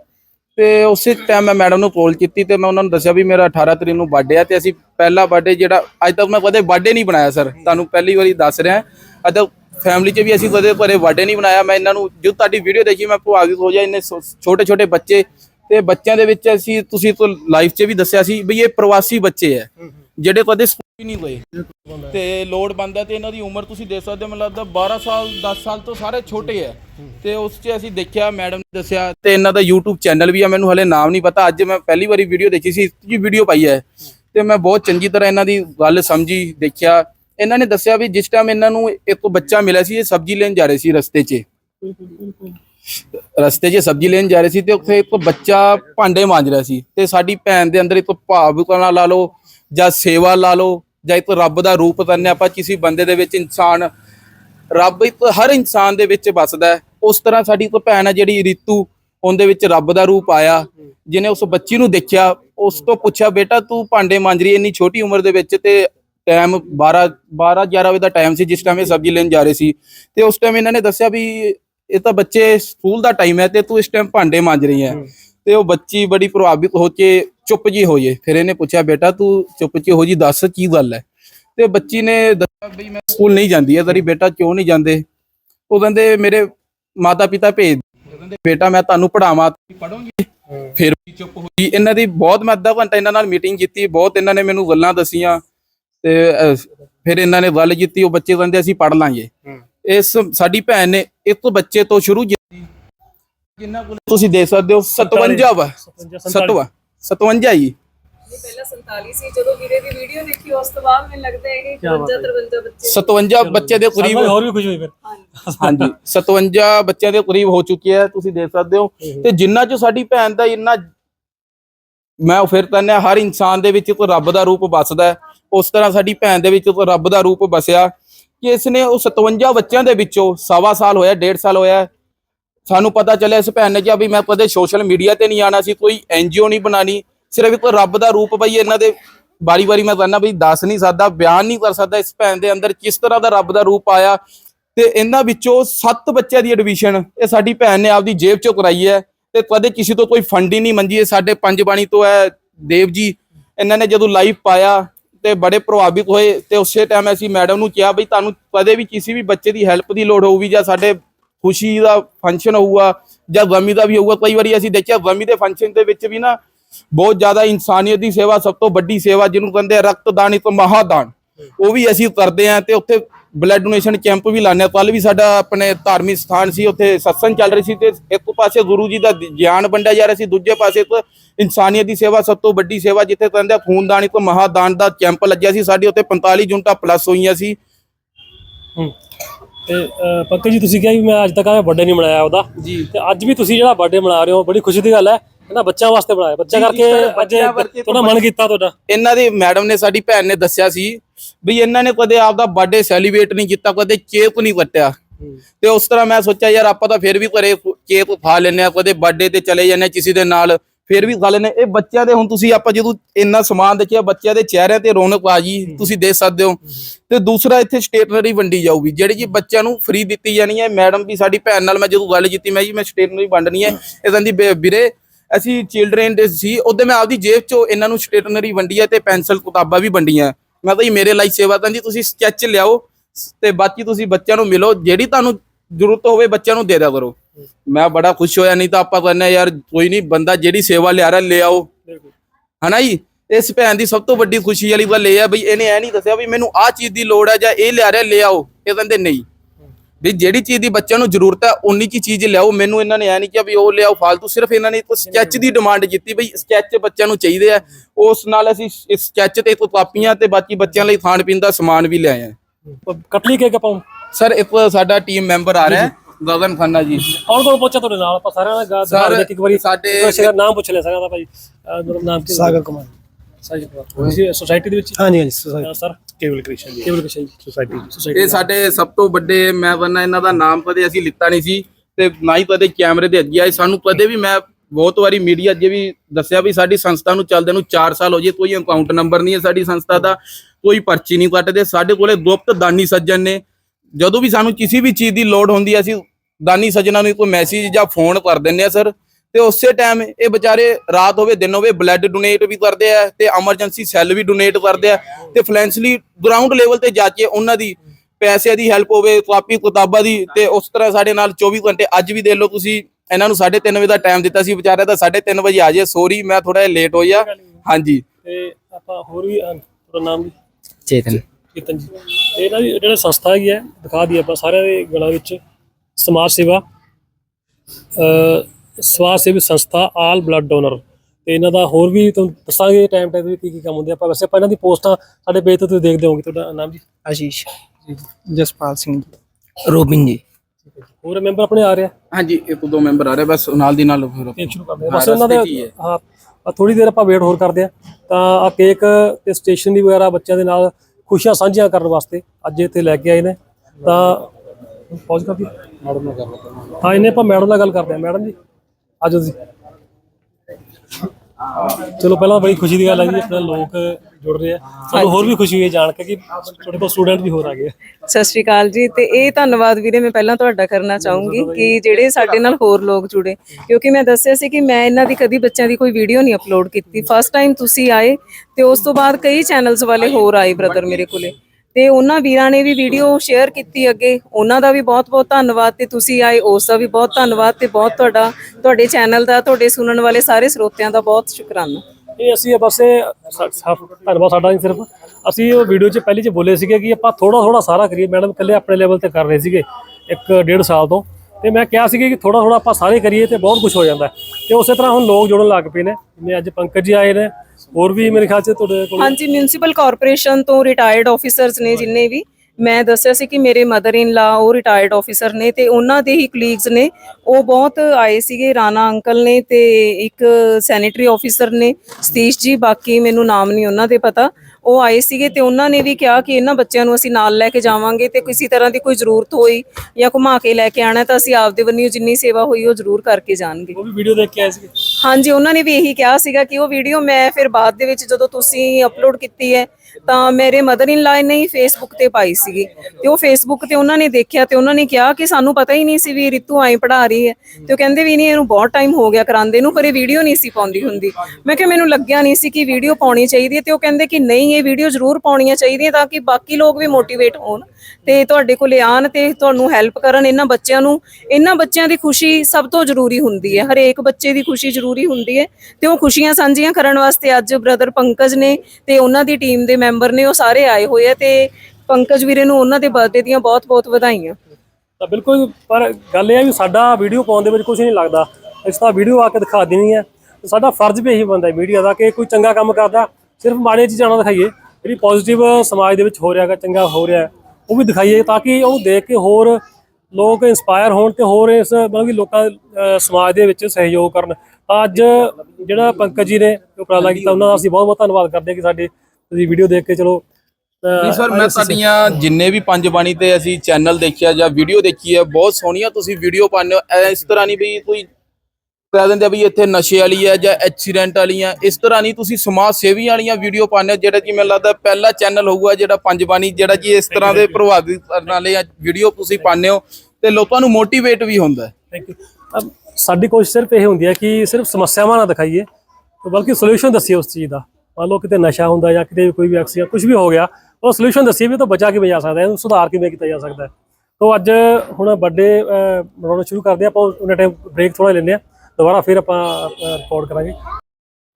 ਤੇ ਉਸੇ ਟਾਈਮ ਮੈਂ ਮੈਡਮ ਨੂੰ ਕਾਲ ਕੀਤੀ ਤੇ ਮੈਂ ਉਹਨਾਂ ਨੂੰ ਦੱਸਿਆ ਵੀ ਮੇਰਾ 18 ਤਰੀਕ ਨੂੰ ਬਰਥਡੇ ਆ ਤੇ ਅਸੀਂ ਪਹਿਲਾ ਬਰਥਡੇ ਜਿਹੜਾ ਅੱਜ ਤੱਕ ਮੈਂ ਕਦੇ ਬਰਥਡੇ ਨਹੀਂ ਬਣਾਇਆ ਸਰ ਤੁਹਾਨੂੰ ਪਹਿਲੀ ਵਾਰੀ ਦੱਸ ਰਿਹਾ। ਅੱਜ ਤੱਕ ਫੈਮਿਲੀ 'ਚ ਵੀ ਅਸੀਂ ਕਦੇ ਘਰੇ ਬਰਥਡੇ ਨਹੀਂ ਬਣਾਇਆ। ਮੈਂ ਇਹਨਾਂ ਨੂੰ ਜਦੋਂ ਤੁਹਾਡੀ ਵੀਡੀਓ ਦੇਖੀ ਮੈਂ ਪ੍ਰਭਾਵਿਤ ਹੋ ਗਿਆ ਇੰਨੇ ਛੋਟੇ ਛੋਟੇ ਬੱਚੇ ਤੇ ਬੱਚਿਆਂ ਦੇ ਵਿੱਚ ਅਸੀਂ ਤੁਸੀਂ ਤੋਂ ਲਾਈਵ 'ਚ ਵੀ ਦੱਸਿਆ ਸੀ ਵੀ ਇਹ ਪ੍ਰਵਾਸੀ ਬੱਚੇ ਹੈ। ਜਿਹੜੇ ਕਦੇ ਨਹੀਂ ਗਏ ਤੇ ਲੋਡ ਬੰਦਾ ਤੇ ਇਹਨਾਂ ਦੀ ਉਮਰ ਤੁਸੀਂ ਦੇਖ ਸਕਦੇ ਹੋ ਮੈਨੂੰ ਲੱਗਦਾ 12 ਸਾਲ 10 ਸਾਲ ਤੋਂ ਸਾਰੇ ਛੋਟੇ ਹੈ। ਤੇ ਉਸ 'ਚ ਅਸੀਂ ਦੇਖਿਆ ਮੈਡਮ ਨੇ ਦੱਸਿਆ ਤੇ ਇਹਨਾਂ ਦਾ YouTube ਚੈਨਲ ਵੀ ਆ ਮੈਨੂੰ ਹਲੇ ਨਾਮ ਨਹੀਂ ਪਤਾ। ਅੱਜ ਮੈਂ ਪਹਿਲੀ ਵਾਰੀ ਵੀਡੀਓ ਦੇਖੀ ਸੀ ਜੀ ਵੀਡੀਓ ਪਾਈ ਹੈ। ਤੇ ਮੈਂ ਬਹੁਤ ਚੰਗੀ ਤਰ੍ਹਾਂ ਇਹਨਾਂ ਦੀ ਗੱਲ ਸਮਝੀ ਦੇਖਿਆ। ਇਹਨਾਂ ਨੇ ਦੱਸਿਆ ਵੀ ਜਿਸ ਟਾਈਮ ਇਹਨਾਂ ਨੂੰ ਇੱਕ ਬੱਚਾ ਮਿਲਿਆ ਸੀ ਇਹ ਸਬਜ਼ੀ ਲੈਣ ਜਾ ਰਹੇ ਸੀ ਰਸਤੇ 'ਚ। ਰਸਤੇ 'ਚ ਸਬਜ਼ੀ ਲੈਣ ਜਾ ਰਹੇ ਸੀ ਤੇ ਉੱਥੇ ਇੱਕ ਬੱਚਾ ਭਾਂਡੇ ਮਾਂਜ ਰਿਹਾ ਸੀ। ਤੇ ਸਾਡੀ ਭੈਣ ਦੇ ਅੰਦਰ ਇੱਕ ਭਾਵੁਕਤਾ ਲਾ ਲਓ ਜਾਂ ਸੇਵਾ ਲਾ ਲਓ ਜਾਂ ਇੱਕ ਰੱਬ ਦਾ ਰੂਪ ਤੰਨੇ ਆਪਾਂ ਕਿਸੇ ਬੰਦੇ ਦੇ ਵਿੱਚ ਇਨਸਾਨ ਰੱਬ ਇੱਕ ਹਰ ਇਨਸਾਨ ਦੇ ਵਿੱਚ ਵੱਸਦਾ ਉਸ ਤਰ੍ਹਾਂ ਸਾਡੀ ਇੱਕ ਭੈਣ ਹੈ ਜਿਹੜੀ ਰਿਤੂ ਉਹਦੇ ਵਿੱਚ ਰੱਬ ਦਾ ਰੂਪ ਆਇਆ। ਜਿਹਨੇ ਉਸ ਬੱਚੀ ਨੂੰ ਦੇਖਿਆ ਉਸ ਤੋਂ ਪੁੱਛਿਆ ਬੇਟਾ ਤੂੰ ਭਾਂਡੇ ਮਾਂਜ ਰਹੀ ਇੰਨੀ ਛੋਟੀ ਉਮਰ ਦੇ ਵਿੱਚ ਤੇ ਟਾਈਮ 12 12 11 ਵਜੇ ਦਾ ਟਾਈਮ ਸੀ ਜਿਸ ਟਾਈਮ ਇਹ ਸਬਜ਼ੀ ਲੈਣ ਜਾ ਰਹੇ ਸੀ। ਤੇ ਉਸ ਟਾਈਮ ਇਹਨਾਂ ਨੇ ਦੱਸਿਆ ਵੀ ਇਹ ਤਾਂ ਬੱਚੇ ਸਕੂਲ ਦਾ ਟਾਈਮ ਹੈ ਤੇ ਤੂੰ ਇਸ ਟਾਈਮ ਭਾਂਡੇ ਮਾਂਜ ਰਹੀ ਹੈ। ਤੇ ਉਹ ਬੱਚੀ ਬੜੀ ਪ੍ਰਭਾਵਿਤ ਹੋ ਕੇ ਚੁੱਪ ਜੀ ਹੋ ਜੇ ਫਿਰ ਇਹਨੇ ਪੁੱਛਿਆ ਬੇਟਾ ਤੂੰ ਚੁੱਪ ਜੀ ਹੋ ਜੀ ਦੱਸ ਕੀ ਗੱਲ ਹੈ ਤੇ ਬੱਚੀ ਨੇ ਦੱਸਿਆ ਵੀ ਮੈਂ ਸਕੂਲ ਨਹੀਂ ਜਾਂਦੀ ਹੈ ਤੇਰੀ ਬੇਟਾ ਕਿਉਂ ਨਹੀਂ ਜਾਂਦੇ? ਉਹ ਕਹਿੰਦੇ ਮੇਰੇ ਮਾਤਾ ਪਿਤਾ ਭੇਜ ਕਹਿੰਦੇ ਬੇਟਾ ਮੈਂ ਤੁਹਾਨੂੰ ਪੜਾਵਾਂ ਤੁਸੀਂ ਪੜੋਗੇ ਫਿਰ ਵੀ ਚੁੱਪ ਹੋਈ ਇਹਨਾਂ ਦੀ ਬਹੁਤ ਮੈਂ ਅੱਧਾ ਘੰਟਾ ਇਹਨਾਂ ਨਾਲ ਮੀਟਿੰਗ ਕੀਤੀ ਬਹੁਤ ਇਹਨਾਂ ਨੇ ਮੈਨੂੰ ਗੱਲਾਂ ਦਸੀਆਂ। ਤੇ ਅਹ, ਫਿਰ ਇਹਨਾਂ ਨੇ ਗੱਲ ਕੀਤੀ ਉਹ ਬੱਚੇ ਕਹਿੰਦੇ ਅਸੀਂ ਪੜ ਲਾਂਗੇ। ਇਸ ਸਾਡੀ ਭੈਣ ਨੇ ਇੱਕ ਬੱਚੇ ਤੋਂ ਸ਼ੁਰੂ ਕੀਤੀ ਜਿੰਨਾ ਕੋਲ ਤੁਸੀਂ ਦੇਖ ਸਕਦੇ ਹੋ 57 ਵਾ 57 57 ਜੀ। ਇਹ ਪਹਿਲਾਂ 47 ਸੀ ਜਦੋਂ ਵੀਰੇ ਦੀ ਵੀਡੀਓ ਦੇਖੀ ਉਸ ਤੋਂ ਬਾਅਦ ਮੈਨੂੰ ਲੱਗਦਾ ਹੈ। ਕਿ 52 53 ਬੱਚੇ 57 ਬੱਚੇ ਦੇ ਕਰੀਬ ਹੋਰ ਵੀ ਖੁਸ਼ੀ ਹੋਈ ਫਿਰ। ਹਾਂਜੀ। 57 ਬੱਚਿਆਂ ਦੇ ਕਰੀਬ ਹੋ ਚੁੱਕੀ ਹੈ ਤੁਸੀਂ ਦੇਖ ਸਕਦੇ ਹੋ। ਤੇ ਜਿੰਨਾ ਚ ਸਾਡੀ ਭੈਣ ਦਾ ਇੰਨਾ ਮੈਂ ਫਿਰ ਕਹਿੰਦਾ ਹਰ ਇਨਸਾਨ ਦੇ ਵਿੱਚ ਇੱਕ ਰੱਬ ਦਾ ਰੂਪ ਵੱਸਦਾ ਹੈ। ਉਸ ਤਰ੍ਹਾਂ ਸਾਡੀ ਭੈਣ ਦੇ ਵਿੱਚ ਇੱਕ ਰੱਬ ਦਾ ਰੂਪ ਵਸਿਆ। ਕਿ ਇਸ ਨੇ ਉਹ 57 ਬੱਚਿਆਂ ਦੇ ਵਿੱਚੋਂ ਸਵਾ ਸਾਲ ਹੋਇਆ ਡੇਢ ਸਾਲ ਹੋਇਆ। ਸਾਨੂੰ ਪਤਾ ਚੱਲਿਆ ਇਸ ਭੈਣ ਨੇ ਕਿਹਾ ਵੀ ਮੈਂ ਕਦੇ ਸੋਸ਼ਲ ਮੀਡੀਆ ਤੇ ਨਹੀਂ ਆਣਾ ਸੀ, ਕੋਈ ਐਨਜੀਓ ਨਹੀਂ ਬਣਾਣੀ ਸਿਰਫ ਇੱਕ ਰੱਬ ਦਾ ਰੂਪ ਬਈ ਇਹਨਾਂ ਦੇ ਬਾਰੀ ਬਾਰੀ ਮੈਂ ਕਹਿੰਦਾ ਬਈ ਦੱਸ ਨਹੀਂ ਸਕਦਾ, ਬਿਆਨ ਨਹੀਂ ਕਰ ਸਕਦਾ ਇਸ ਭੈਣ ਦੇ ਅੰਦਰ ਕਿਸ ਤਰ੍ਹਾਂ ਦਾ ਰੱਬ ਦਾ ਰੂਪ ਆਇਆ। ਤੇ ਇਹਨਾਂ ਵਿੱਚੋਂ 7 ਬੱਚਿਆਂ ਦੀ ਐਡਮਿਸ਼ਨ ਇਹ ਸਾਡੀ ਭੈਣ ਨੇ ਆਪਦੀ ਜੇਬ ਚੋਂ ਕਰਾਈ ਹੈ ਤੇ ਕਦੇ ਕਿਸੇ ਤੋਂ ਕੋਈ ਫੰਡ ਹੀ ਨਹੀਂ ਮੰਗੀ ਇਹ ਸਾਡੇ ਪੰਜ ਬਾਣੀ ਤੋਂ ਹੈ ਦੇਵ ਜੀ, ਇਹਨਾਂ ਨੇ ਜਦੋਂ ਲਾਈਵ ਪਾਇਆ ਤੇ ਬੜੇ ਪ੍ਰਭਾਵਿਤ ਹੋਏ ਤੇ ਉਸੇ ਟਾਈਮ ਅਸੀਂ ਮੈਡਮ ਨੂੰ ਕਿਹਾ ਬਈ ਤੁਹਾਨੂੰ ਕਦੇ ਵੀ ਕਿਸੇ ਵੀ ਬੱਚੇ ਦੀ ਹੈਲਪ ਦੀ ਲੋੜ ਹੋਊਗੀ ਜਾਂ ਸਾਡੇ ਖੁਸ਼ੀ ਦਾ ਫੰਕਸ਼ਨ ਹੋਊਗਾ ਜਾਂ ਗਮੀ ਦਾ ਵੀ ਹੋਊਗਾ। ਕਈ ਵਾਰੀ ਅਸੀਂ ਦੇਖਿਆ ਗਮੀ ਦੇ ਫੰਕਸ਼ਨ ਦੇ ਵਿੱਚ ਵੀ ਨਾ ਬਹੁਤ ਜ਼ਿਆਦਾ ਇਨਸਾਨੀਅਤ ਦੀ ਸੇਵਾ ਸਭ ਤੋਂ ਵੱਡੀ ਸੇਵਾ ਜਿਹਨੂੰ ਕਹਿੰਦੇ ਆ ਰਕਤਦਾਨ ਇੱਕ ਮਹਾਦਾਨ। ਉਹ ਵੀ ਅਸੀਂ ਕਰਦੇ ਆਂ ਤੇ ਉੱਥੇ ਬਲੱਡ ਡੋਨੇਸ਼ਨ ਕੈਂਪ ਵੀ ਲਾਉਂਦੇ ਹਾਂ। ਕੱਲ ਵੀ ਸਾਡਾ ਆਪਣੇ ਧਾਰਮਿਕ ਸਥਾਨ ਸੀ, ਉੱਥੇ ਸਤਸੰਗ ਚੱਲ ਰਹੀ ਸੀ ਤੇ ਇੱਕ ਪਾਸੇ ਗੁਰੂ ਜੀ ਦਾ ਗਿਆਨ ਵੰਡਿਆ ਜਾ ਰਿਹਾ ਸੀ, ਦੂਜੇ ਪਾਸੇ ਇੱਕ ਇਨਸਾਨੀਅਤ ਦੀ ਸੇਵਾ ਸਭ ਤੋਂ ਵੱਡੀ ਸੇਵਾ ਜਿੱਥੇ ਕਹਿੰਦੇ ਖੂਨਦਾਨ ਇੱਕ ਮਹਾਦਾਨ ਦਾ ਕੈਂਪ ਲੱਗਿਆ ਸੀ। ਸਾਡੀ ਉੱਥੇ 45 ਯੂਨਿਟਾਂ ਪਲੱਸ ਹੋਈਆਂ ਸੀ। ਤੇ ਪੰਕਜ ਜੀ ਤੁਸੀਂ ਕਿਹਾ ਵੀ ਮੈਂ ਅੱਜ ਤੱਕ ਆ ਬਰਥਡੇ ਨਹੀਂ ਮਨਾਇਆ ਉਹਦਾ। ਜੀ। ਤੇ ਅੱਜ ਵੀ ਤੁਸੀਂ ਜਿਹੜਾ ਬਰਥਡੇ ਮਨਾ ਰਹੇ ਹੋ ਬੜੀ ਖੁਸ਼ੀ ਦੀ ਗੱਲ ਹੈ। ਇਹਨਾਂ ਬੱਚਿਆਂ ਵਾਸਤੇ ਬਣਾਇਆ। ਬੱਚਾ ਜੀ, ਕਰਕੇ ਸਰ, ਅੱਜ ਕਰਕੇ ਤੁਹਾਡਾ ਮਨ ਕੀਤਾ ਤੁਹਾਡਾ। ਇਹਨਾਂ ਦੀ ਮੈਡਮ ਨੇ ਸਾਡੀ ਭੈਣ ਨੇ ਦੱਸਿਆ ਸੀ ਵੀ ਇਹਨਾਂ ਨੇ ਕਦੇ ਆਪਦਾ ਬਰਥਡੇ ਸੈਲੀਬ੍ਰੇਟ ਨਹੀਂ ਕੀਤਾ ਕਦੇ ਕੇਕ ਨਹੀਂ ਕੱਟਿਆ ਤੇ ਉਸ ਤਰ੍ਹਾਂ ਮੈਂ ਸੋਚਿਆ ਯਾਰ ਆਪਾਂ ਤਾਂ ਫਿਰ ਵੀ ਘਰੇ ਕੇਕ ਖਾ ਲੈਂਦੇ ਆ ਕਦੇ ਬਰਥਡੇ ਤੇ ਚਲੇ ਜਾਂਦੇ ਹਾਂ ਕਿਸੇ ਦੇ ਨਾਲ ਫਿਰ ਵੀ ਖਾ ਲੈਣੇ ਇਹ ਬੱਚਿਆਂ ਦੇ ਹੁਣ ਤੁਸੀਂ ਆਪਾਂ ਜਦੋਂ ਇੰਨਾ ਸਮਾਨ ਦੇਖਿਆ ਬੱਚਿਆਂ ਦੇ ਚਿਹਰਿਆਂ ਤੇ ਰੌਣਕ ਆ ਗਈ ਤੁਸੀਂ ਦੇਖ ਸਕਦੇ ਹੋ। ਤੇ ਦੂਸਰਾ ਇੱਥੇ ਸਟੇਸ਼ਨਰੀ ਵੰਡੀ ਜਾਊਗੀ ਜਿਹੜੀ ਜੀ ਬੱਚਿਆਂ ਨੂੰ ਫ੍ਰੀ ਦਿੱਤੀ ਜਾਣੀ ਹੈ। ਮੈਡਮ ਵੀ ਸਾਡੀ ਭੈਣ ਨਾਲ ਮੈਂ ਜਦੋਂ ਗੱਲ ਕੀਤੀ ਮੈਂ ਜੀ ਮੈਂ ਸਟੇਸ਼ਨਰੀ ਵੰਡਣੀ ਹੈ। ਇਹ ਕਹਿੰਦੀ "ਬੇ- ਵੀਰੇ ਅਸੀਂ ਚਿਲਡਰਨ ਦੇ ਸੀ ਉਹਦੇ ਮੈਂ ਆਪਦੀ ਜੇਬ ਚੋਂ ਇਹਨਾਂ ਨੂੰ ਸਟੇਸ਼ਨਰੀ ਵੰਡੀ ਹੈ ਤੇ ਪੈਨਸਲ ਕਿਤਾਬਾਂ ਵੀ ਵੰਡੀਆਂ। ਮੈਂ ਤਾਂ ਜੀ ਮੇਰੇ ਲਈ ਸੇਵਾ ਤਾਂ ਜੀ ਤੁਸੀਂ ਸਕੈਚ ਲਿਆਓ ਤੇ ਬਾਕੀ ਤੁਸੀਂ ਬੱਚਿਆਂ ਨੂੰ ਮਿਲੋ ਜਿਹੜੀ ਤੁਹਾਨੂੰ ਜ਼ਰੂਰਤ ਹੋਵੇ ਬੱਚਿਆਂ ਨੂੰ ਦੇ ਦਿਆ ਕਰੋ। ਮੈਂ ਬੜਾ ਖੁਸ਼ ਹੋਇਆ ਨਹੀਂ ਤਾਂ ਆਪਾਂ ਕਹਿੰਦੇ ਯਾਰ ਕੋਈ ਨਹੀਂ ਬੰਦਾ ਜਿਹੜੀ ਸੇਵਾ ਲਿਆ ਰਿਹਾ ਲੈ ਆਓ। ਹਨਾ ਜੀ? ਇਸ ਭੈਣ ਦੀ ਸਭ ਤੋਂ ਵੱਡੀ ਖੁਸ਼ੀ ਵਾਲੀ ਗੱਲ ਇਹ ਹੈ ਬਈ ਇਹਨੇ ਐ ਨਹੀਂ ਦੱਸਿਆ ਵੀ ਮੈਨੂੰ ਆਹ ਚੀਜ਼ ਦੀ ਲੋੜ ਹੈ ਜਾਂ ਇਹ ਲਿਆ ਰਿਹਾ ਲੈ ਆਓ। ਇਹ ਕਹਿੰਦੇ ਨਹੀਂ। ਵੀ ਜਿਹੜੀ ਚੀਜ਼ ਦੀ ਬੱਚਿਆਂ ਨੂੰ ਜ਼ਰੂਰਤ ਹੈ ਉਨੀ ਕੀ ਚੀਜ਼ ਲਿਆਓ। ਮੈਨੂੰ ਇਹਨਾਂ ਨੇ ਐ ਨਹੀਂ ਕਿਹਾ ਵੀ ਉਹ ਲਿਆਓ ਫालतू ਸਿਰਫ ਇਹਨਾਂ ਨੇ ਇੱਕ ਸਕੈਚ ਦੀ ਡਿਮਾਂਡ ਕੀਤੀ ਬਈ ਸਕੈਚ ਬੱਚਿਆਂ ਨੂੰ ਚਾਹੀਦੇ ਆ। ਉਸ ਨਾਲ ਅਸੀਂ ਇਸ ਸਕੈਚ ਤੇ ਇੱਕ ਕਾਪੀਆਂ ਤੇ ਬਾਕੀ ਬੱਚਿਆਂ ਲਈ ਖਾਣ ਪੀਣ ਦਾ ਸਮਾਨ ਵੀ ਲਿਆਏ ਆ। ਕਟਲੀ ਕੇਕ ਆਪਾਂ ਸਰ ਇੱਕ ਸਾਡਾ ਟੀਮ ਮੈਂਬਰ ਆ ਰਿਹਾ ਹੈ। ਗਗਨ ਖੰਨਾ ਜੀ। ਕੌਣ ਕੌਣ ਪਹੁੰਚਿਆ ਤੁਹਾਡੇ ਨਾਲ ਆਪਾਂ ਸਾਰਿਆਂ ਦਾ ਗਾ- ਦਿੰਦੇ ਕਿ ਇੱਕ ਵਾਰੀ ਸਾਡੇ ਸਾਡੇ ਨਾਮ ਪੁੱਛ ਲਿਆ ਸਾਰਿਆਂ ਦਾ ਭਾਈ। ਅਹ ਨਾਮ ਕੀ ਸਾਗਰ ਕੁਮਾਰ। ਸਾਜੀ ਕੁਮਾਰ। ਤੁਸੀਂ ਸੋਸਾਇਟੀ ਦੇ ਵਿੱਚ? ਹਾਂਜੀ ਹਾਂਜੀ ਸੁਸਾਇਟੀ ਸਰ? ਕੇਵਲ ਕ੍ਰਿਸ਼ਨ ਜੀ। ਕੇਵਲ ਕਿਸ਼ਨ ਜੀ। ਸੁਸਾਇਟੀ ਸੋਸਾਇਟੀ ਇਹ ਸਾਡੇ ਸਭ ਤੋਂ ਵੱਡੇ ਮੈਂ ਕਹਿੰਦਾ ਇਹਨਾਂ ਦਾ ਨਾਮ ਕਦੇ ਅਸੀਂ ਲਿੱਤਾ ਨਹੀਂ ਸੀ ਤੇ ਨਾ ਹੀ ਕਦੇ ਕੈਮਰੇ ਦੇ ਅੱਗੇ ਆਏ। ਸਾਨੂੰ ਕਦੇ ਵੀ ਮੈਂ ਬਹੁਤ ਵਾਰੀ ਮੀਡੀਆ ਅੱਗੇ ਵੀ ਦੱਸਿਆ ਵੀ ਸਾਡੀ ਸੰਸਥਾ ਨੂੰ ਚੱਲਦੇ ਨੂੰ 4 ਸਾਲ ਹੋ ਜੇ ਕੋਈ ਅਕਾਊਂਟ ਨੰਬਰ ਨਹੀਂ ਹੈ ਸਾਡੀ ਸੰਸਥਾ ਦਾ ਕੋਈ ਪਰਚੀ ਨਹੀਂ ਕੱਟਦੇ। ਸਾਡੇ ਕੋਲੇ ਗੁਪਤ ਦਾਨੀ ਸੱਜਣ ਨੇ। ਜਦੋਂ ਵੀ ਸਾਨੂੰ ਕਿਸੇ ਵੀ ਚੀਜ਼ ਦੀ ਲੋੜ ਹੁੰਦੀ ਹੈ ਅਸੀਂ ਦਾਨੀ ਸੱਜਣਾ ਨੂੰ ਕੋਈ ਮੈਸੇਜ ਜਾਂ ਫੋਨ ਕਰ ਦਿੰਦੇ ਆ ਸਰ ਤੇ ਉਸੇ ਟਾਈਮ ਇਹ ਵਿਚਾਰੇ ਰਾਤ ਹੋਵੇ ਦਿਨ ਹੋਵੇ ਬਲੱਡ ਡੋਨੇਟ ਵੀ ਕਰਦੇ ਆ ਤੇ ਐਮਰਜੈਂਸੀ ਸੈੱਲ ਵੀ ਡੋਨੇਟ ਕਰਦੇ ਆ ਤੇ ਫਾਈਨੈਂਸ਼ਲੀ ਗਰਾਊਂਡ ਲੈਵਲ ਤੇ ਜਾ ਕੇ ਉਹਨਾਂ ਦੀ ਪੈਸੇ ਦੀ ਹੈਲਪ ਹੋਵੇ ਕਾਪੀ ਕਿਤਾਬਾਂ ਦੀ ਤੇ ਉਸ ਤਰ੍ਹਾਂ ਸਾਡੇ ਨਾਲ 24 ਘੰਟੇ ਅੱਜ ਵੀ ਦੇਖ ਲਓ ਤੁਸੀਂ ਇਹਨਾਂ ਨੂੰ 3:30 ਵਜੇ ਦਾ ਟਾਈਮ ਦਿੱਤਾ ਸੀ ਵਿਚਾਰੇ ਦਾ 3:30 ਵਜੇ ਆ ਜਾਏ। ਸੋਰੀ ਮੈਂ ਥੋੜਾ ਜਿਹਾ ਲੇਟ ਹੋਇਆ ਹਾਂਜੀ। ਤੇ ਆਪਾਂ ਹੋਰ ਵੀ ਤੁਹਾਡਾ ਨਾਮ ਚੇਤਨ। ਕੀਰਤਨ ਜੀ। ਇਹ ਨਾ ਜੀ ਜਿਹੜਾ ਸੰਸਥਾ ਹੈਗੀ ਹੈ ਦਿਖਾ ਦਈਏ ਆਪਾਂ ਸਾਰਿਆਂ ਦੇ ਗਲਾਂ ਵਿੱਚ। ਸਮਾਜ ਸੇਵਾ ਸਮਾਜ ਸੇਵੀ ਸੰਸਥਾ ਆਲ ਬਲੱਡ ਡੋਨਰ। ਤੇ ਇਹਨਾਂ ਦਾ ਹੋਰ ਵੀ ਤੁਹਾਨੂੰ ਦੱਸਾਂਗੇ ਟਾਈਮ ਟਾਈਮ ਤੇ ਕੀ ਕੀ ਕੰਮ ਹੁੰਦੇ ਆ। ਆਪਾਂ ਵੈਸੇ ਆਪਾਂ ਇਹਨਾਂ ਦੀ ਪੋਸਟਾਂ ਸਾਡੇ ਪੇਜ ਤੇ ਤੁਸੀਂ ਦੇਖਦੇ ਹੋਵੋਗੇ। ਤੁਹਾਡਾ ਨਾਮ ਜੀ? ਆਸ਼ੀਸ਼। ਜਸਪਾਲ ਸਿੰਘ ਜੀ। ਰੋਬਿਨ ਜੀ। ਹੋਰ ਮੈਂਬਰ ਆਪਣੇ ਆ ਰਿਹਾ ਹਾਂਜੀ ਇੱਕ ਦੋ ਮੈਂਬਰ ਆ ਰਹੇ ਬਸ ਨਾਲ ਦੀ ਨਾਲ ਫਿਰ ਕੇਕ ਸ਼ੁਰੂ ਕਰਦੇ ਹਾਂ ਹਾਂ, ਬਸ ਇਹਨਾਂ ਦੇ। ਹਾਂ ਥੋੜੀ ਦੇਰ ਆਪਾਂ ਵੇਟ ਹੋਰ ਕਰਦੇ ਆ। ਤਾਂ ਆ ਕੇਕ ਤੇ ਸਟੇਸ਼ਨਰੀ ਵਗੈਰਾ ਬੱਚਿਆਂ ਦੇ ਨਾਲ ਖੁਸ਼ੀਆਂ ਸਾਂਝੀਆਂ ਕਰਨ ਵਾਸਤੇ ਅੱਜ ਇੱਥੇ ਲੈ ਕੇ ਆਏ ਨੇ। ਤਾਂ ਪੌਜ਼ ਕਰ ਦੀ ਮੈਡਮ ਨਾਲ ਗੱਲ ਹਾਂ। ਇਹਨੇ ਆਪਾਂ ਮੈਡਮ ਨਾਲ ਗੱਲ ਕਰਦੇ ਆ ਮੈਡਮ ਜੀ ਆਜੋ ਜੀ। ਚਲੋ ਪਹਿਲਾਂ ਬੜੀ ਖੁਸ਼ੀ ਦੀ ਗੱਲ ਹੈ ਜੀ ਆਪਣੇ ਲੋਕ ਜੁੜ ਰਹੇ ਆ। ਸਾਨੂੰ ਹੋਰ ਵੀ ਖੁਸ਼ੀ ਹੋਈ ਜਾਣ ਕੇ ਕਿ ਤੁਹਾਡੇ ਕੋਲ ਸਟੂਡੈਂਟ ਵੀ ਹੋਰ ਆ ਗਏ। ਸਤਿ ਸ਼੍ਰੀ ਅਕਾਲ ਜੀ ਤੇ ਇਹ ਧੰਨਵਾਦ ਵੀਰੇ ਮੈਂ ਪਹਿਲਾਂ ਤੁਹਾਡਾ ਕਰਨਾ ਚਾਹੂੰਗੀ ਕਿ ਜਿਹੜੇ ਸਾਡੇ ਨਾਲ ਹੋਰ ਲੋਕ ਜੁੜੇ। ਕਿਉਂਕਿ ਮੈਂ ਦੱਸਿਆ ਸੀ ਕਿ ਮੈਂ ਇਹਨਾਂ ਦੀ ਕਦੀ ਬੱਚਿਆਂ ਦੀ ਕੋਈ ਵੀਡੀਓ ਨਹੀਂ ਅਪਲੋਡ ਕੀਤੀ। ਫਸਟ ਟਾਈਮ ਤੁਸੀਂ ਆਏ ਤੇ ਉਸ ਤੋਂ ਬਾਅਦ ਕਈ ਚੈਨਲਸ ਵਾਲੇ ਹੋਰ ਆਏ ਬ੍ਰਦਰ ਮੇਰੇ ਕੋਲੇ। ਤੇ ਉਹਨਾਂ ਵੀਰਾਂ ਨੇ ਵੀ ਵੀਡੀਓ ਸ਼ੇਅਰ ਕੀਤੀ ਅੱਗੇ। ਉਹਨਾਂ ਦਾ ਵੀ ਬਹੁਤ-ਬਹੁਤ ਧੰਨਵਾਦ ਤੇ ਤੁਸੀਂ ਆਏ, ਉਸ ਦਾ ਵੀ ਬਹੁਤ ਧੰਨਵਾਦ ਤੇ ਬਹੁਤ ਤੁਹਾਡਾ, ਤੁਹਾਡੇ ਚੈਨਲ ਦਾ, ਤੁਹਾਡੇ ਸੁਣਨ ਵਾਲੇ ਸਾਰੇ ਸਰੋਤਿਆਂ ਦਾ ਬਹੁਤ ਸ਼ੁਕਰਾਨਾ। ਇਹ ਅਸੀਂ ਬਸ ਇਹ ਸਾ- ਸਾ- ਧੰਨਵਾਦ ਸਾਡਾ ਨਹੀਂ ਸਿਰਫ। ਅਸੀਂ ਉਹ ਵੀਡੀਓ 'ਚ ਪਹਿਲੀ 'ਚ ਬੋਲੇ ਸੀਗੇ ਕਿ ਆਪਾਂ ਥੋੜਾ ਥੋੜਾ ਸਾਰਾ ਕਰੀਏ। ਮੈਡਮ ਇਕੱਲੇ ਆਪਣੇ ਲੈਵਲ ਤੇ ਕਰ ਰਹੇ ਸੀਗੇ, ਇੱਕ ਡੇਢ ਸਾਲ ਤੋਂ। ਤੇ ਮੈਂ ਕਿਹਾ ਸੀਗਾ ਕਿ ਥੋੜਾ ਥੋੜਾ ਆਪਾਂ ਸਾਰੇ ਕਰੀਏ ਤੇ ਬਹੁਤ ਕੁਝ ਹੋ ਜਾਂਦਾ। ਹੈ। ਤੇ ਉਸੇ ਤਰ੍ਹਾਂ ਹੁਣ ਲੋਕ ਜੁੜਨ ਲੱਗ ਪਏ ਨੇ। ਜਿਵੇਂ ਅੱਜ ਪੰਕਜ ਜੀ ਆਏ ਨੇ ਹੋਰ ਵੀ ਮੇਰੇ ਖਿਆਲ 'ਚ ਤੁਹਾਡੇ ਕੋਲ? ਹਾਂਜੀ ਮਿਊਨਿਸਪਲ ਕਾਰਪੋਰੇਸ਼ਨ ਤੋਂ ਰਿਟਾਇਰਡ ਆਫੀਸਰਸ ਨੇ ਜਿੰਨੇ ਵੀ। ਮੈਂ ਦੱਸਿਆ ਸੀ ਕਿ ਮੇਰੇ ਮਦਰ ਇਨ ਲਾ ਉਹ ਰਿਟਾਇਰਡ ਆਫੀਸਰ ਨੇ ਤੇ ਉਹਨਾਂ ਦੇ ਹੀ ਕਲੀਗਸ ਨੇ। ਉਹ ਬਹੁਤ ਆਏ ਸੀਗੇ, ਰਾਣਾ ਅੰਕਲ ਨੇ ਤੇ ਇੱਕ ਸੈਨੇਟਰੀ ਆਫੀਸਰ ਨੇ। ਸਤੀਸ਼ ਜੀ, ਬਾਕੀ ਮੈਨੂੰ ਨਾਮ ਨਹੀਂ ਉਹਨਾਂ ਦੇ ਪਤਾ। ਉਹ ਆਏ ਸੀਗੇ ਤੇ ਉਹਨਾਂ ਨੇ ਵੀ ਕਿਹਾ ਕਿ ਇਹਨਾਂ ਬੱਚਿਆਂ ਨੂੰ ਅਸੀਂ ਨਾਲ ਲੈ ਕੇ ਜਾਵਾਂਗੇ ਤੇ ਕਿਸੇ ਤਰ੍ਹਾਂ ਦੀ ਕੋਈ ਜ਼ਰੂਰਤ ਹੋਈ ਜਾਂ ਘੁਮਾ ਕੇ ਲੈ ਕੇ ਆਣਾ ਤਾਂ ਅਸੀਂ ਆਪਦੇ ਵੱਲੋਂ ਜਿੰਨੀ ਸੇਵਾ ਹੋਈ ਉਹ ਜ਼ਰੂਰ ਕਰਕੇ ਜਾਣਗੇ। ਉਹ ਵੀ ਵੀਡੀਓ ਦੇਖ ਕੇ ਆਏ ਸੀਗੇ? ਹਾਂਜੀ ਉਹਨਾਂ ਨੇ ਵੀ ਇਹੀ ਕਿਹਾ ਸੀਗਾ ਕਿ ਉਹ ਵੀਡੀਓ ਮੈਂ ਫਿਰ ਬਾਅਦ ਦੇ ਵਿੱਚ ਜਦੋਂ ਤੁਸੀਂ ਅਪਲੋਡ ਕੀਤੀ ਹੈ ਤਾਂ ਮੇਰੇ ਮਦਰ ਇਨ ਲਾ ਨੇ ਹੀ ਫੇਸਬੁੱਕ ਤੇ ਪਾਈ ਸੀਗੀ ਤੇ ਉਹ ਫੇਸਬੁੱਕ ਤੇ ਉਹਨਾਂ ਨੇ ਦੇਖਿਆ ਤੇ ਉਹਨਾਂ ਨੇ ਕਿਹਾ ਕਿ ਸਾਨੂੰ ਪਤਾ ਹੀ ਨਹੀਂ ਸੀ ਵੀ ਰਿਤੂ ਆਈ ਪੜਾ ਰਹੀ ਹੈ। ਤੇ ਉਹ ਕਹਿੰਦੇ ਵੀ ਨਹੀਂ, ਇਹਨੂੰ ਬਹੁਤ ਟਾਈਮ ਹੋ ਗਿਆ ਕਰਾਂਦੇ ਨੂੰ, ਪਰ ਇਹ ਵੀਡੀਓ ਨਹੀਂ ਸੀ ਪਾਉਂਦੀ ਹੁੰਦੀ। ਮੈਂ ਕਿਹਾ ਮੈਨੂੰ ਲੱਗਿਆ ਨਹੀਂ ਸੀ ਕਿ ਵੀਡੀਓ ਪਾਉਣੀ ਚਾਹੀਦੀ ਹੈ ਤੇ ਉਹ ਕਹਿੰਦੇ ਕਿ ਨਹੀਂ, ਇਹ ਵੀਡੀਓ ਜ਼ਰੂਰ ਪਾਉਣੀਆਂ ਚਾਹੀਦੀਆਂ ਤਾਂ ਕਿ ਬਾਕੀ ਲੋਕ ਵੀ ਮੋਟੀਵੇਟ ਹੋਣ ਤੇ ਤੁਹਾਡੇ ਕੋਲੇ ਆਣ ਤੇ ਤੁਹਾਨੂੰ ਹੈਲਪ ਕਰਨ। ਇਹਨਾਂ ਬੱਚਿਆਂ ਨੂੰ, ਇਹਨਾਂ ਬੱਚਿਆਂ ਦੀ ਖੁਸ਼ੀ ਸਭ ਤੋਂ ਜ਼ਰੂਰੀ ਹੁੰਦੀ ਹੈ। ਹਰੇਕ ਬੱਚੇ ਦੀ ਖੁਸ਼ੀ ਜ਼ਰੂਰੀ ਹੁੰਦੀ ਹੈ ਤੇ ਉਹ ਖੁਸ਼ੀਆਂ ਸਾਂਝੀਆਂ ਕਰਨ ਵਾਸਤੇ ਅੱਜ ਬ੍ਰਦਰ ਪੰਕਜ ਨੇ ਤੇ ਉਹਨਾਂ ਦੀ ਟੀਮ ਦੇ ਮੈਂਬਰ ਨੇ, ਉਹ ਸਾਰੇ ਆਏ ਹੋਏ ਆ ਤੇ ਪੰਕਜ ਵੀਰੇ ਨੂੰ ਉਹਨਾਂ ਦੇ ਬਰਥਡੇ ਦੀਆਂ ਬਹੁਤ-ਬਹੁਤ ਵਧਾਈਆਂ। ਤਾਂ ਬਿਲਕੁਲ, ਪਰ ਗੱਲ ਇਹ ਹੈ ਵੀ ਸਾਡਾ ਵੀਡੀਓ ਪਾਉਣ ਦੇ ਵਿੱਚ ਕੁਝ ਨਹੀਂ ਲੱਗਦਾ। ਇਸ ਤਾਂ ਵੀਡੀਓ ਆ ਕੇ ਦਿਖਾ ਦੇਣੀ ਹੈ ਸਾਡਾ ਫਰਜ਼ ਵੀ ਇਹੀ ਬਣਦਾ ਮੀਡੀਆ ਦਾ ਕਿ ਕੋਈ ਚੰਗਾ ਕੰਮ ਕਰਦਾ, ਸਿਰਫ ਮਾੜੀਆਂ ਚੀਜ਼ਾਂ ਨਾ ਦਿਖਾਈਏ। ਜਿਹੜੀ ਪੋਜ਼ਿਟਿਵ ਸਮਾਜ ਦੇ ਵਿੱਚ ਹੋ ਰਿਹਾਗਾ ਚੰਗਾ ਹੋ ਰਿਹਾ ਉਹ ਵੀ ਦਿਖਾਈਏ ਤਾਂ ਕਿ ਉਹਨੂੰ ਦੇਖ ਕੇ ਹੋਰ ਲੋਕ ਇਨਸਪਾਇਰ ਹੋਣ ਤੇ ਹੋਰ ਇਸ ਮਤਲਬ ਕਿ ਲੋਕਾਂ ਸਮਾਜ ਦੇ ਵਿੱਚ ਸਹਿਯੋਗ ਕਰਨ। ਤਾਂ ਅੱਜ ਜਿਹੜਾ ਪੰਕਜ ਜੀ ਨੇ ਉਪਰਾਲਾ ਕੀਤਾ, ਉਹਨਾਂ ਦਾ ਅਸੀਂ ਬਹੁਤ ਬਹੁਤ ਧੰਨਵਾਦ ਕਰਦੇ ਹਾਂ ਕਿ ਸਾਡੇ ਤੁਸੀਂ ਵੀਡੀਓ ਦੇਖ ਕੇ ਚਲੋ ਨਹੀਂ ਸਰ ਮੈਂ ਤੁਹਾਡੀਆਂ ਜਿੰਨੇ ਵੀ ਪੰਜ ਬਾਣੀ ਤੇ ਅਸੀਂ ਚੈਨਲ ਦੇਖਿਆ ਜਾਂ ਵੀਡੀਓ ਦੇਖੀ ਹੈ ਬਹੁਤ ਸੋਹਣੀਆਂ ਤੁਸੀਂ ਵੀਡੀਓ ਪਾਉਂਦੇ ਹੋ। ਇਸ ਤਰ੍ਹਾਂ ਨਹੀਂ ਵੀ ਕੋਈ ਕਹਿ ਦਿੰਦੇ ਵੀ ਇੱਥੇ ਨਸ਼ੇ ਵਾਲੀ ਹੈ ਜਾਂ ਐਕਸੀਡੈਂਟ ਵਾਲੀ ਹੈ ਇਸ ਤਰ੍ਹਾਂ ਨਹੀਂ ਤੁਸੀਂ ਸਮਾਜ ਸੇਵੀ ਵਾਲੀਆਂ ਵੀਡੀਓ ਪਾਉਂਦੇ ਹੋ ਜਿਹੜਾ ਜੀ ਮੈਨੂੰ ਲੱਗਦਾ ਪਹਿਲਾ ਚੈਨਲ ਹੋਊਗਾ ਜਿਹੜਾ ਪੰਜ ਬਾਣੀ ਜਿਹੜਾ ਜੀ ਇਸ ਤਰ੍ਹਾਂ ਦੇ ਪ੍ਰਭਾਵਿਤ ਕਰਨ ਵਾਲੇ ਵੀਡੀਓ ਤੁਸੀਂ ਪਾਉਂਦੇ ਹੋ ਤੇ ਲੋਕਾਂ ਨੂੰ ਮੋਟੀਵੇਟ ਵੀ ਹੁੰਦਾ ਥੈਂਕ ਯੂ ਸਾਡੀ ਕੋਸ਼ਿਸ਼ ਸਿਰਫ ਇਹ ਹੁੰਦੀ ਹੈ ਕਿ ਸਿਰਫ ਸਮੱਸਿਆਵਾਂ ਨਾ ਦਿਖਾਈਏ ਬਲਕਿ ਸੋਲੂਸ਼ਨ ਦੱਸੀਏ ਉਸ ਚੀਜ਼ ਦਾ। ਮੰਨ ਲਓ ਕਿਤੇ ਨਸ਼ਾ ਹੁੰਦਾ ਜਾਂ ਕਿਤੇ ਕੋਈ ਵੀ ਐਕਸੀਡੈਂਟ ਕੁਝ ਵੀ ਹੋ ਗਿਆ, ਉਹ ਸੋਲੂਸ਼ਨ ਦੱਸੀਏ ਵੀ ਉਹ ਤੋਂ ਬਚਾ ਕਿਵੇਂ ਜਾ ਸਕਦਾ ਹੈ ਉਹਨੂੰ ਸੁਧਾਰ ਕਿਵੇਂ ਕੀਤਾ ਜਾ ਸਕਦਾ ਹੈ। ਤੋਂ ਅੱਜ ਹੁਣ ਵੱਡੇ ਬਣਾਉਣਾ ਸ਼ੁਰੂ ਕਰਦੇ ਹਾਂ, ਆਪਾਂ ਉਹਨਾਂ ਟਾਈਮ ਬ੍ਰੇਕ ਥੋੜਾ ਲੈਂਦੇ ਹਾਂ, ਦੁਬਾਰਾ ਫਿਰ ਆਪਾਂ ਰਿਪੋਰਟ ਕਰਾਂਗੇ।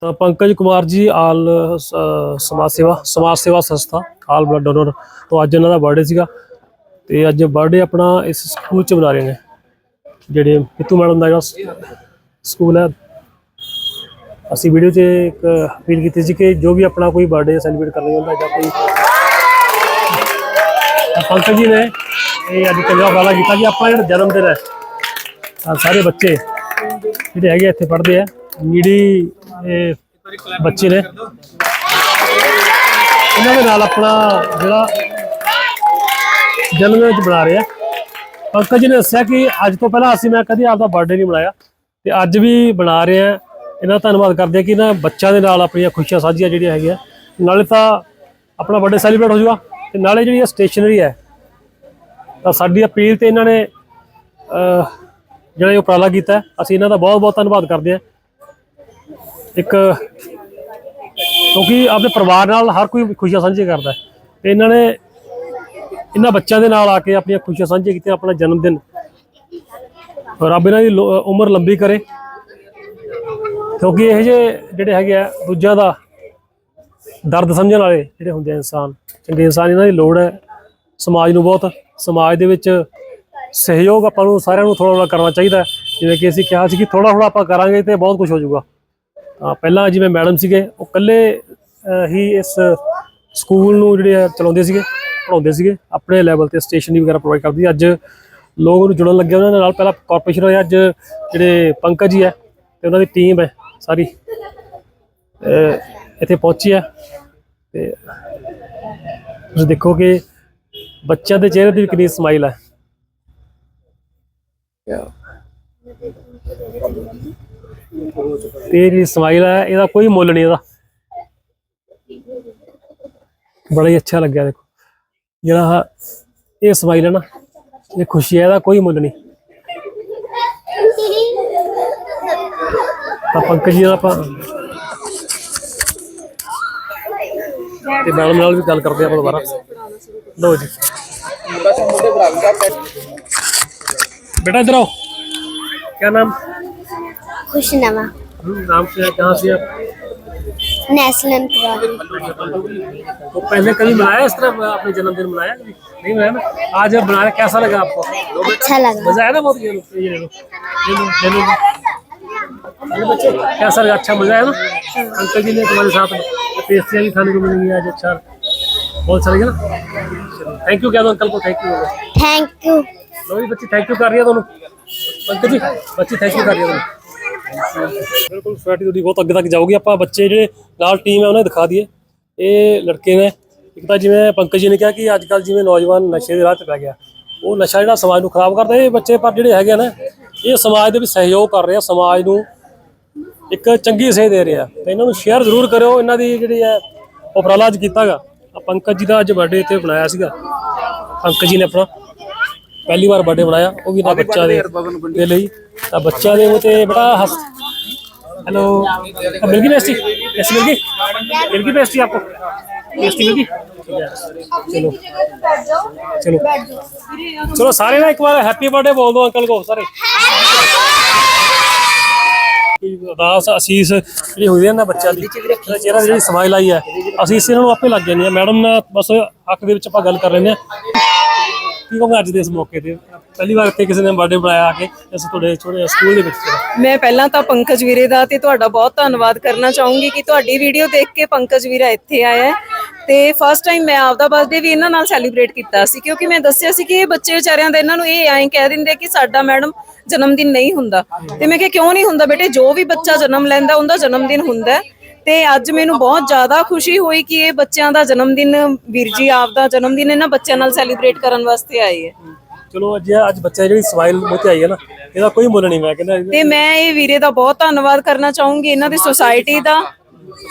ਤਾਂ ਪੰਕਜ ਕੁਮਾਰ ਜੀ, ਆਲ ਸਮਾਜ ਸੇਵਾ ਸਮਾਜ ਸੇਵਾ ਸੰਸਥਾ, ਆਲ ਬਲੱਡ ਡੋਨਰ ਤੋਂ ਅੱਜ ਇਹਨਾਂ ਦਾ ਬਰਥਡੇ ਸੀਗਾ। ਤੇ ਅੱਜ ਬਰਥਡੇ ਆਪਣਾ ਇਸ ਸਕੂਲ ਚ ਮਨਾ ਰਹੇ ਨੇ, ਜਿਹੜੇ ਪਿੱਤੂ ਮੈਡਮ ਦਾ ਜਿਹੜਾ ਸਕੂਲ ਹੈ। ਅਸੀਂ ਵੀਡੀਓ 'ਚ ਇੱਕ ਅਪੀਲ ਕੀਤੀ ਸੀ ਕਿ ਜੋ ਵੀ ਆਪਣਾ ਕੋਈ ਬਰਥਡੇ ਸੈਲੀਬ੍ਰੇਟ ਕਰਨਾ ਹੁੰਦਾ ਜਾਂ ਕੋਈ ਪੰਕਜ ਜੀ ਨੇ ਇਹ ਅੱਜ ਚੰਗਾ ਵਾਲਾ ਕੀਤਾ ਕਿ ਆਪਾਂ ਜਿਹੜਾ ਜਨਮ ਦਿਨ ਹੈ ਸਾਰੇ ਬੱਚੇ ਜਿਹੜੇ ਹੈਗੇ ਇੱਥੇ ਪੜ੍ਹਦੇ ਆ ਨੀੜੀ ਇਹ ਬੱਚੇ ਨੇ। ਇਹਨਾਂ ਦੇ ਨਾਲ ਆਪਣਾ ਜਿਹੜਾ ਜਨਮ ਦਿਨ ਬਣਾ ਰਹੇ ਆ। ਪੰਕਜ ਜੀ ਨੇ ਦੱਸਿਆ ਕਿ ਅੱਜ ਤੋਂ ਪਹਿਲਾਂ ਅਸੀਂ ਮੈਂ ਕਦੀ ਆਪਦਾ ਬਰਥਡੇ ਨਹੀਂ ਮਨਾਇਆ ਤੇ ਅੱਜ ਵੀ ਬਣਾ ਰਹੇ ਆ। ਇਹਨਾਂ ਦਾ ਧੰਨਵਾਦ ਕਰਦੇ ਆ ਕਿ ਇਹਨਾਂ ਬੱਚਿਆਂ ਦੇ ਨਾਲ ਆਪਣੀਆਂ ਖੁਸ਼ੀਆਂ ਸਾਂਝੀਆਂ ਜਿਹੜੀਆਂ ਹੈਗੀਆਂ। ਨਾਲੇ ਤਾਂ ਆਪਣਾ ਬਰਥਡੇ ਸੈਲੀਬ੍ਰੇਟ ਹੋ ਜਾਊਗਾ ਤੇ ਨਾਲੇ ਜਿਹੜੀ ਇਹ ਸਟੇਸ਼ਨਰੀ ਹੈ, ਤਾਂ ਸਾਡੀ ਅਪੀਲ ਤੇ ਇਹਨਾਂ ਨੇ ਜਿਹੜਾ ਇਹ ਉਪਰਾਲਾ ਕੀਤਾ ਅਸੀਂ ਇਹਨਾਂ ਦਾ ਬਹੁਤ ਬਹੁਤ ਧੰਨਵਾਦ ਕਰਦੇ ਹਾਂ। ਇੱਕ, ਕਿਉਂਕਿ ਆਪਣੇ ਪਰਿਵਾਰ ਨਾਲ ਹਰ ਕੋਈ ਖੁਸ਼ੀਆਂ ਸਾਂਝੀਆਂ ਕਰਦਾ ਹੈ। ਤੇ ਇਹਨਾਂ ਨੇ ਇਹਨਾਂ ਬੱਚਿਆਂ ਦੇ ਨਾਲ ਆ ਕੇ ਆਪਣੀਆਂ ਖੁਸ਼ੀਆਂ ਸਾਂਝੀਆਂ ਕੀਤੀਆਂ ਆਪਣਾ ਜਨਮ ਦਿਨ ਰੱਬ ਇਹਨਾਂ ਦੀ ਉਮਰ ਲੰਬੀ ਕਰੇ। ਕਿਉਂਕਿ ਇਹ ਜੇ ਜਿਹੜੇ ਹੈਗੇ ਆ, ਦੂਜਿਆਂ ਦਾ ਦਰਦ ਸਮਝਣ ਵਾਲੇ ਜਿਹੜੇ ਹੁੰਦੇ ਆ ਇਨਸਾਨ, ਚੰਗੇ ਇਨਸਾਨ ਇਹਨਾਂ ਦੀ ਲੋੜ ਹੈ। ਸਮਾਜ ਨੂੰ ਬਹੁਤ, ਸਮਾਜ ਦੇ ਵਿੱਚ ਸਹਿਯੋਗ ਆਪਾਂ ਨੂੰ ਸਾਰਿਆਂ ਨੂੰ ਥੋੜਾ ਥੋੜਾ ਕਰਨਾ ਚਾਹੀਦਾ ਜਿਵੇਂ ਕਿ ਅਸੀਂ ਕਿਹਾ ਸੀ ਕਿ ਥੋੜਾ ਥੋੜਾ ਆਪਾਂ ਕਰਾਂਗੇ ਤੇ ਬਹੁਤ ਕੁਝ ਹੋ ਜਾਊਗਾ। ਤਾਂ ਪਹਿਲਾਂ ਜਿਵੇਂ ਮੈਡਮ ਸੀਗੇ, ਉਹ ਇਕੱਲੇ ਹੀ ਇਸ ਸਕੂਲ ਨੂੰ ਜਿਹੜੇ ਆ ਚਲਾਉਂਦੇ ਸੀਗੇ ਪੜਾਉਂਦੇ ਸੀਗੇ। ਆਪਣੇ ਲੈਵਲ ਤੇ ਸਟੇਸ਼ਨਰੀ ਵਗੈਰਾ ਪ੍ਰੋਵਾਈਡ ਕਰਦੀ ਸੀ। ਅੱਜ ਲੋਕ ਨੂੰ ਜੁੜਨ ਲੱਗੇ ਉਹਨਾਂ ਦੇ ਨਾਲ ਪਹਿਲਾਂ ਕਾਰਪੋਰੇਸ਼ਨ ਹੋਇਆ, ਅੱਜ ਜਿਹੜੇ ਪੰਕਜ ਜੀ ਹੈ ਤੇ ਉਹਨਾਂ ਦੀ ਟੀਮ ਹੈ। ਸਾਰੀ। ਇੱਥੇ ਪਹੁੰਚੀ ਹੈ ਤੇ ਤੁਸੀਂ ਦੇਖੋ ਕਿ ਬੱਚਿਆਂ ਦੇ ਚਿਹਰੇ ਤੇ ਵੀ ਕਿੰਨੀ ਸਮਾਈਲ ਹੈ ਤੇ ਸਮਾਈਲ ਹੈ ਇਹਦਾ ਕੋਈ ਮੁੱਲ ਨਹੀਂ ਇਹਦਾ। ਬੜਾ ਹੀ ਅੱਛਾ ਲੱਗਿਆ ਦੇਖੋ। ਜਿਹੜਾ ਇਹ ਸਮਾਈਲ ਹੈ ਨਾ, ਇਹ ਖੁਸ਼ੀ ਹੈ ਇਹਦਾ ਕੋਈ ਮੁੱਲ ਨਹੀਂ। ਤਾਂ ਪੰਕਜ ਜੀ ਦਾ ਆਪਾਂ ਤੇ ਮੈਡਮ ਨਾਲ ਵੀ ਗੱਲ ਕਰਦੇ ਆਪਾਂ ਦੁਬਾਰਾ ਲਓ ਜੀ बेटा इधर आओ क्या नाम खुशनमा नाम से कहाँ से आप नेशनल तिवारी तो पहले कभी मनाया इस तरह अपने जन्मदिन मनाया कभी नहीं मनाया ना आज जब बनाया कैसा लगा आपको अच्छा लगा मजा आया ना बहुत ये लो ये ले लो ये लो ले लो अरे बच्चे कैसा लगा अच्छा मजा आया ना अंकल जी ने तुम्हारे साथ पेस्ट्रियाँ भी खाने को मिलेंगी आज अच्छा बहुत अच्छा लगा ना थैंक यू कह दो अंकल को थैंक यू थैंक यू ਲੋ ਜੀ ਬੱਚੀ ਥੈਂਕ ਯੂ ਕਰ ਰਹੀ ਆ ਤੁਹਾਨੂੰ ਅੰਕਲ ਜੀ ਬੱਚੀ ਥੈਂਕ ਯੂ ਕਰ ਰਹੀ ਆ ਤੁਹਾਨੂੰ ਬਿਲਕੁਲ ਸੋਸਾਇਟੀ ਤੁਹਾਡੀ ਬਹੁਤ ਅੱਗੇ ਤੱਕ ਜਾਊਗੀ ਆਪਾਂ ਬੱਚੇ ਜਿਹੜੇ ਨਾਲ ਟੀਮ ਹੈ ਉਹਨਾਂ ਨੂੰ ਦਿਖਾ ਦਈਏ ਇਹ ਲੜਕੇ ਨੇ ਇੱਕ ਤਾਂ ਜਿਵੇਂ ਪੰਕਜ ਜੀ ਨੇ ਕਿਹਾ ਕਿ ਅੱਜ ਕੱਲ ਜਿਵੇਂ ਨੌਜਵਾਨ ਨਸ਼ੇ ਦੇ ਰਾਹ ਤੇ ਪੈ ਗਿਆ ਉਹ ਨਸ਼ਾ ਜਿਹੜਾ ਸਮਾਜ ਨੂੰ ਖਰਾਬ ਕਰਦਾ ਇਹ ਬੱਚੇ ਪਰ ਜਿਹੜੇ ਹੈਗੇ ਆ ਨਾ ਇਹ ਸਮਾਜ ਦੇ ਵਿੱਚ ਸਹਿਯੋਗ ਕਰ ਰਹੇ ਆ ਸਮਾਜ ਨੂੰ ਇੱਕ ਚੰਗੀ ਸੇਧ ਦੇ ਰਿਹਾ ਤੇ ਇਹਨਾਂ ਨੂੰ ਸ਼ੇਅਰ ਜ਼ਰੂਰ ਕਰਿਓ ਇਹਨਾਂ ਦੀ ਜਿਹੜੀ ਹੈ ਉਪਰਾਲਾ ਅੱਜ ਕੀਤਾਗਾ ਆ ਪੰਕਜ ਜੀ ਦਾ ਅੱਜ ਬਰਥਡੇ ਇੱਥੇ ਬਣਾਇਆ ਸੀਗਾ ਪੰਕਜ ਜੀ ਨੇ ਆਪਣਾ ਪਹਿਲੀ ਵਾਰ ਬਰਥਡੇ ਬਣਾਇਆ ਉਹ ਵੀ ਨਾ ਬੱਚਾ ਦੇ ਦੇ ਲਈ ਤਾਂ ਬੱਚਿਆਂ ਦੇ ਮੂੰਹ ਤੇ ਬੜਾ ਹੱਸ हेलो अब मिल गई पेस्ट्री पेस्ट्री मिल गई मिल गई पेस्ट्री आपको पेस्ट्री मिल गई चलो चलो चलो सारे ना एक बार हैप्पी बर्थडे बोल दो अंकल को सारे ਅਰਦਾਸ ਅਸੀਸ ਜਿਹੜੀ ਹੋਈ ਹੈ ਨਾ ਬੱਚਿਆਂ ਦੀ ਇਹਦਾ ਚਿਹਰਾ ਜਿਹੜੀ ਸਮਾਈਲ ਆਈ ਹੈ ਅਸੀਸ ਇਹਨਾਂ ਨੂੰ ਆਪੇ ਲੱਗ ਜਾਂਦੀ ਹੈ ਮੈਡਮ ਨਾਲ ਬਸ ਹੱਕ ਦੇ ਵਿੱਚ ਆਪਾਂ ਗੱਲ ਕਰ ਲੈਂਦੇ ਆ। ਕੀ ਕਹੋਗੇ ਅੱਜ ਦੇ ਇਸ ਮੌਕੇ ਤੇ? ਪਹਿਲੀ ਵਾਰ ਇੱਥੇ ਕਿਸੇ ਨੇ ਬਰਥਡੇ ਬਣਾਇਆ ਆ ਕੇ, ਇਸ ਤੁਹਾਡੇ ਛੋਟੇ ਸਕੂਲ ਦੇ ਵਿੱਚ। ਮੈਂ ਪਹਿਲਾਂ ਤਾਂ ਪੰਕਜ ਵੀਰੇ ਦਾ ਤੇ ਤੁਹਾਡਾ ਬਹੁਤ ਧੰਨਵਾਦ ਕਰਨਾ ਚਾਹੂੰਗੀ ਕਿ ਤੁਹਾਡੀ ਵੀਡੀਓ ਦੇਖ ਕੇ ਪੰਕਜ ਵੀਰਾ ਇੱਥੇ ਆਇਆ ਹੈ। ਤੇ ਫਸਟ ਟਾਈਮ ਮੈਂ ਆਪਦਾ ਬਰਥਡੇ ਵੀ ਇਹਨਾਂ ਨਾਲ ਸੈਲੀਬ੍ਰੇਟ ਕੀਤਾ ਸੀ ਕਿਉਂਕਿ ਮੈਂ ਦੱਸਿਆ ਸੀ ਕਿ ਇਹ ਬੱਚੇ ਵਿਚਾਰਿਆਂ ਦਾ ਇਹਨਾਂ ਨੂੰ ਇਹ ਐਂ ਕਹਿ ਦਿੰਦੇ ਕਿ ਸਾਡਾ ਮੈਡਮ ਜਨਮ ਦਿਨ ਨਹੀਂ ਹੁੰਦਾ। ਤੇ ਮੈਂ ਕਿਹਾ ਕਿਉਂ ਨਹੀਂ ਹੁੰਦਾ ਬੇਟੇ? ਜੋ ਵੀ ਬੱਚਾ ਜਨਮ ਲੈਂਦਾ ਉਹਦਾ ਜਨਮ ਦਿਨ ਹੁੰਦਾ। ਤੇ ਅੱਜ ਮੈਨੂੰ ਬਹੁਤ ਜ਼ਿਆਦਾ ਖੁਸ਼ੀ ਹੋਈ ਕਿ ਇਹ ਬੱਚਿਆਂ ਦਾ ਜਨਮ ਦਿਨ ਵੀਰ ਜੀ ਆਪਦਾ ਜਨਮ ਦਿਨ ਇਹਨਾਂ ਬੱਚਿਆਂ ਨਾਲ ਸੈਲੀਬ੍ਰੇਟ ਕਰਨ ਵਾਸਤੇ ਆਏ ਹੈ। ਚਲੋ ਅੱਜ ਅੱਜ ਬੱਚਾ ਜਿਹੜੀ ਸਮਾਈਲ ਮੂੰਹ ਤੇ ਆਈ ਹੈ ਨਾ ਇਹਦਾ ਕੋਈ ਮੁੱਲ ਨਹੀਂ ਮੈਂ ਕਹਿੰਦਾ ਤੇ ਮੈਂ ਇਹ ਵੀਰੇ ਦਾ ਬਹੁਤ ਧੰਨਵਾਦ ਕਰਨਾ ਚਾਹੂੰਗੀ ਇਹਨਾਂ ਦੀ ਸੁਸਾਇਟੀ ਦਾ।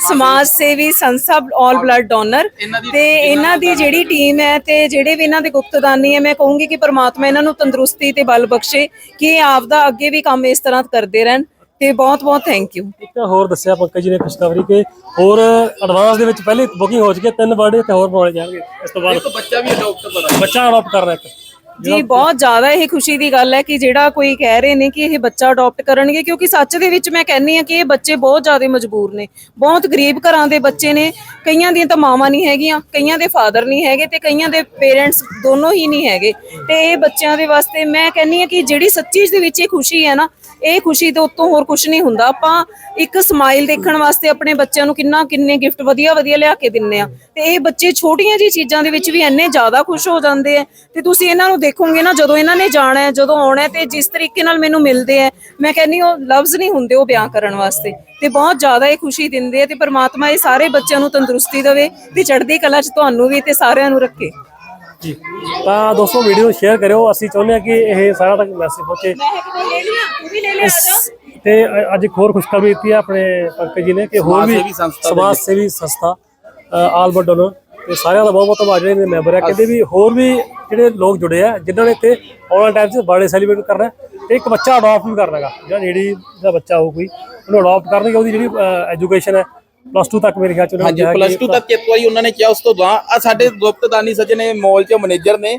ਸਮਾਜ ਸੇਵੀ ਸੰਸਥਾ ਆਲ ਬਲੱਡ ਡੋਨਰ ਤੇ ਇਹਨਾਂ ਦੀ ਜਿਹੜੀ ਟੀਮ ਹੈ ਤੇ ਜਿਹੜੇ ਵੀ ਇਹਨਾਂ ਦੇ ਗੁਪਤਦਾਨੀ ਹੈ ਮੈਂ ਕਹੂੰਗੀ ਕਿ ਪ੍ਰਮਾਤਮਾ ਇਹਨਾਂ ਨੂੰ ਤੰਦਰੁਸਤੀ ਤੇ ਬਲ ਬਖਸ਼ੇ ਕਿ ਇਹ ਆਪਦਾ ਅੱਗੇ ਵੀ ਕੰਮ ਇਸ ਤਰ੍ਹਾਂ ਕਰਦੇ ਰਹਿਣ। ਤੇ ਬਹੁਤ ਬਹੁਤ ਥੈਂਕ ਯੂ ਇੱਕ ਹੋਰ ਦੱਸਿਆ ਪੰਕਜ ਜੀ ਨੇ ਖੁਸ਼ਖਬਰੀ ਕਿ ਹੋਰ ਐਡਵਾਂਸ ਦੇ ਵਿੱਚ ਪਹਿਲੇ ਬੁਕਿੰਗ ਹੋ ਚੁੱਕੀ ਹੈ ਤਿੰਨ ਬਰਥਡੇ ਤੇ ਹੋਰ ਬਣਾਉਣੇ ਜਾਣਗੇ। ਇਸ ਤੋਂ ਬਾਅਦ ਇੱਕ ਬੱਚਾ ਵੀ ਅਡਾਪਟ ਕਰਾ ਬੱਚਾ ਅਡਾਪਟ ਕਰਨਾ ਇੱਕ। ਜੀ ਬਹੁਤ ਜ਼ਿਆਦਾ ਇਹ ਖੁਸ਼ੀ ਦੀ ਗੱਲ ਹੈ ਕਿ ਜਿਹੜਾ ਕੋਈ ਕਹਿ ਰਹੇ ਨੇ ਕਿ ਇਹ ਬੱਚਾ ਅਡਾਪਟ ਕਰਨਗੇ ਕਿਉਂਕਿ ਸੱਚ ਦੇ ਵਿੱਚ ਮੈਂ ਕਹਿੰਨੀ ਆ ਕਿ ਇਹ ਬੱਚੇ ਬਹੁਤ ਜ਼ਿਆਦਾ ਮਜਬੂਰ ਨੇ ਬਹੁਤ ਗਰੀਬ ਘਰਾਂ ਦੇ ਬੱਚੇ ਨੇ ਕਈਆਂ ਦੀਆਂ ਤਾਂ ਮਾਵਾਂ ਨਹੀਂ ਹੈਗੀਆਂ ਕਈਆਂ ਦੇ ਫਾਦਰ ਨਹੀਂ ਹੈਗੇ ਤੇ ਕਈਆਂ ਦੇ ਪੇਰੈਂਟਸ ਦੋਨੋਂ ਹੀ ਨਹੀਂ ਹੈਗੇ ਤੇ ਇਹ ਬੱਚਿਆਂ ਦੇ ਵਾਸਤੇ ਮੈਂ ਕਹਿੰਨੀ ਆ ਕਿ ਜਿਹੜੀ ਸੱਚੀ ਦੇ ਵਿੱਚ ਇਹ ਖੁਸ਼ੀ ਹੈ ਨਾ ਇਹ ਖੁਸ਼ੀ ਤੋਂ ਉੱਤੋਂ ਹੋਰ ਕੁਝ ਨਹੀਂ ਹੁੰਦਾ। ਆਪਾਂ ਇੱਕ ਸਮਾਈਲ ਦੇਖਣ ਵਾਸਤੇ ਆਪਣੇ ਬੱਚਿਆਂ ਨੂੰ ਕਿੰਨਾ ਕਿੰਨੇ ਗਿਫਟ ਵਧੀਆ ਵਧੀਆ ਲਿਆ ਕੇ ਦਿੰਨੇ ਆ। ਤੇ ਇਹ ਬੱਚੇ ਛੋਟੀਆਂ ਜੀ ਚੀਜ਼ਾਂ ਦੇ ਵਿੱਚ ਵੀ ਇੰਨੇ ਜ਼ਿਆਦਾ ਖੁਸ਼ ਹੋ ਜਾਂਦੇ ਆ। ਤੇ ਤੁਸੀਂ ਇਹਨਾਂ ਨੂੰ ਦੇਖੋਗੇ ਨਾ ਜਦੋਂ ਇਹਨਾਂ ਨੇ ਜਾਣਾ ਹੈ ਜਦੋਂ ਆਉਣਾ ਹੈ ਤੇ ਜਿਸ ਤਰੀਕੇ ਨਾਲ ਮੈਨੂੰ ਮਿਲਦੇ ਆ ਮੈਂ ਕਹਿੰਨੀ ਉਹ ਲਫ਼ਜ਼ ਨਹੀਂ ਹੁੰਦੇ ਉਹ ਬਿਆਨ ਕਰਨ ਵਾਸਤੇ। ਤੇ ਬਹੁਤ ਜ਼ਿਆਦਾ ਇਹ ਖੁਸ਼ੀ ਦਿੰਦੇ ਆ ਤੇ ਪਰਮਾਤਮਾ ਇਹ ਸਾਰੇ ਬੱਚਿਆਂ ਨੂੰ ਤੰਦਰੁਸਤੀ ਦੇਵੇ ਤੇ ਚੜ੍ਹਦੀ ਕਲਾ 'ਚ ਤੁਹਾਨੂੰ ਵੀ ਤੇ ਸਾਰਿਆਂ ਨੂੰ ਰੱਖੇ। ਜੀ। ਤਾਂ ਦੋਸਤੋ ਵੀਡੀਓ ਸ਼ੇਅਰ ਕਰਿਓ। ਅਸੀਂ ਚਾਹੁੰਦੇ ਹਾਂ ਕਿ ਇਹ ਸਾਰਾ ਤੱਕ ਮੈਸੇਜ ਪਹੁੰਚੇ। ਲੈ ਵੀ ਲੈ ਲਿਆ ਤੇ ਅੱਜ ਇੱਕ ਹੋਰ ਖੁਸ਼ਖਬਰੀ ਦਿੱਤੀ ਹੈ ਆਪਣੇ ਪੰਕਜ ਜੀ ਨੇ ਕਿ ਹੋਰ ਵੀ ਸਮਾਜ ਸੇਵੀ ਸੰਸਥਾ ਆਲਬਰਟ ਡੋਨਰ ਤੇ ਸਾਰਿਆਂ ਦਾ ਬਹੁਤ ਬਹੁਤ ਧੰਨਵਾਦ ਜਿਹੜੇ ਮੈਂਬਰ ਹੈ। ਕਹਿੰਦੇ ਵੀ ਹੋਰ ਵੀ ਜਿਹੜੇ ਲੋਕ ਜੁੜੇ ਆ ਜਿਨ੍ਹਾਂ ਨੇ ਇੱਥੇ ਆਨਲਾਈਨ ਟਾਈਮ 'ਚ ਬਰਥਡੇ ਸੈਲੀਬ੍ਰੇਟ ਕਰਨਾ ਤੇ ਇੱਕ ਬੱਚਾ ਅਡਾਪਟ ਵੀ ਕਰਨਾਗਾ ਜਾਂ ਜਿਹੜੀ ਦਾ ਬੱਚਾ ਹੋ ਕੋਈ ਉਹਨੂੰ ਅਡਾਪਟ ਕਰਨਗੇ ਉਹਦੀ ਜਿਹੜੀ ਐਜੂਕੇਸ਼ਨ ਹੈ ਪਲੱਸ 2 ਤੱਕ ਮੇਰੇ ਖਿਆਲ ਚ ਉਹਨਾਂ ਹਾਂਜੀ ਪਲੱਸ 2 ਤੱਕ ਇੱਕ ਵਾਰੀ ਉਹਨਾਂ ਨੇ ਕਿਹਾ ਉਸ ਤੋਂ ਬਾਅਦ। ਆ ਸਾਡੇ ਗੁਪਤਦਾਨੀ ਸੱਜਣੇ ਮਾਲ 'ਚ ਮੈਨੇਜਰ ਨੇ।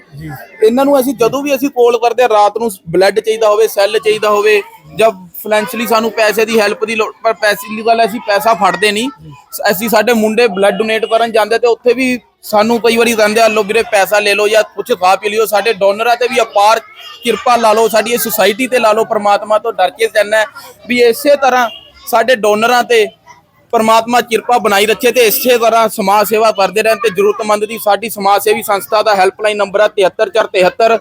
ਇਹਨਾਂ ਨੂੰ ਅਸੀਂ ਜਦੋਂ ਵੀ ਅਸੀਂ ਕਾਲ ਕਰਦੇ ਆ ਰਾਤ ਨੂੰ ਬਲੱਡ ਚਾਹੀਦਾ ਹੋਵੇ ਸੈੱਲ ਚਾਹੀਦਾ ਹੋਵੇ ਜਾਂ ਫਾਈਨੈਂਸ਼ਲੀ ਸਾਨੂੰ ਪੈਸੇ ਦੀ ਹੈਲਪ ਦੀ ਲੋੜ ਪਰ ਪੈਸੇ ਦੀ ਗੱਲ ਅਸੀਂ ਪੈਸਾ ਫੜਦੇ ਨਹੀਂ। ਅਸੀਂ ਸਾਡੇ ਮੁੰਡੇ ਬਲੱਡ ਡੋਨੇਟ ਕਰਨ ਜਾਂਦੇ ਤੇ ਉੱਥੇ ਵੀ ਸਾਨੂੰ ਕਈ ਵਾਰੀ ਕਹਿੰਦੇ ਆ ਲੋ ਵੀਰੇ ਪੈਸਾ ਲੈ ਲਓ ਜਾਂ ਕੁਝ ਖਾ ਪੀ ਲਿਓ। ਸਾਡੇ ਡੋਨਰਾਂ ਤੇ ਵੀ ਅਪਾਰ ਕਿਰਪਾ ਲਾ ਲਓ ਸਾਡੀ ਇਹ ਸੁਸਾਇਟੀ ਤੇ ਲਾ ਲਓ ਪ੍ਰਮਾਤਮਾ ਤੋਂ ਡਰ ਕੇ ਕਹਿੰਦਾ ਵੀ ਇਸੇ ਤਰ੍ਹਾਂ ਸਾਡੇ ਡੋਨਰਾਂ ਤੇ ਪਰਮਾਤਮਾ ਕਿਰਪਾ ਬਣਾਈ ਰੱਖੇ ਤੇ ਇਸੇ ਤਰ੍ਹਾਂ ਸਮਾਜ ਸੇਵਾ ਕਰਦੇ ਰਹਿਣ ਤੇ ਜ਼ਰੂਰਤਮੰਦ ਦੀ ਸਾਡੀ ਸਮਾਜ ਸੇਵੀ ਸੰਸਥਾ ਦਾ ਹੈਲਪਲਾਈਨ ਨੰਬਰ ਹੈ 73473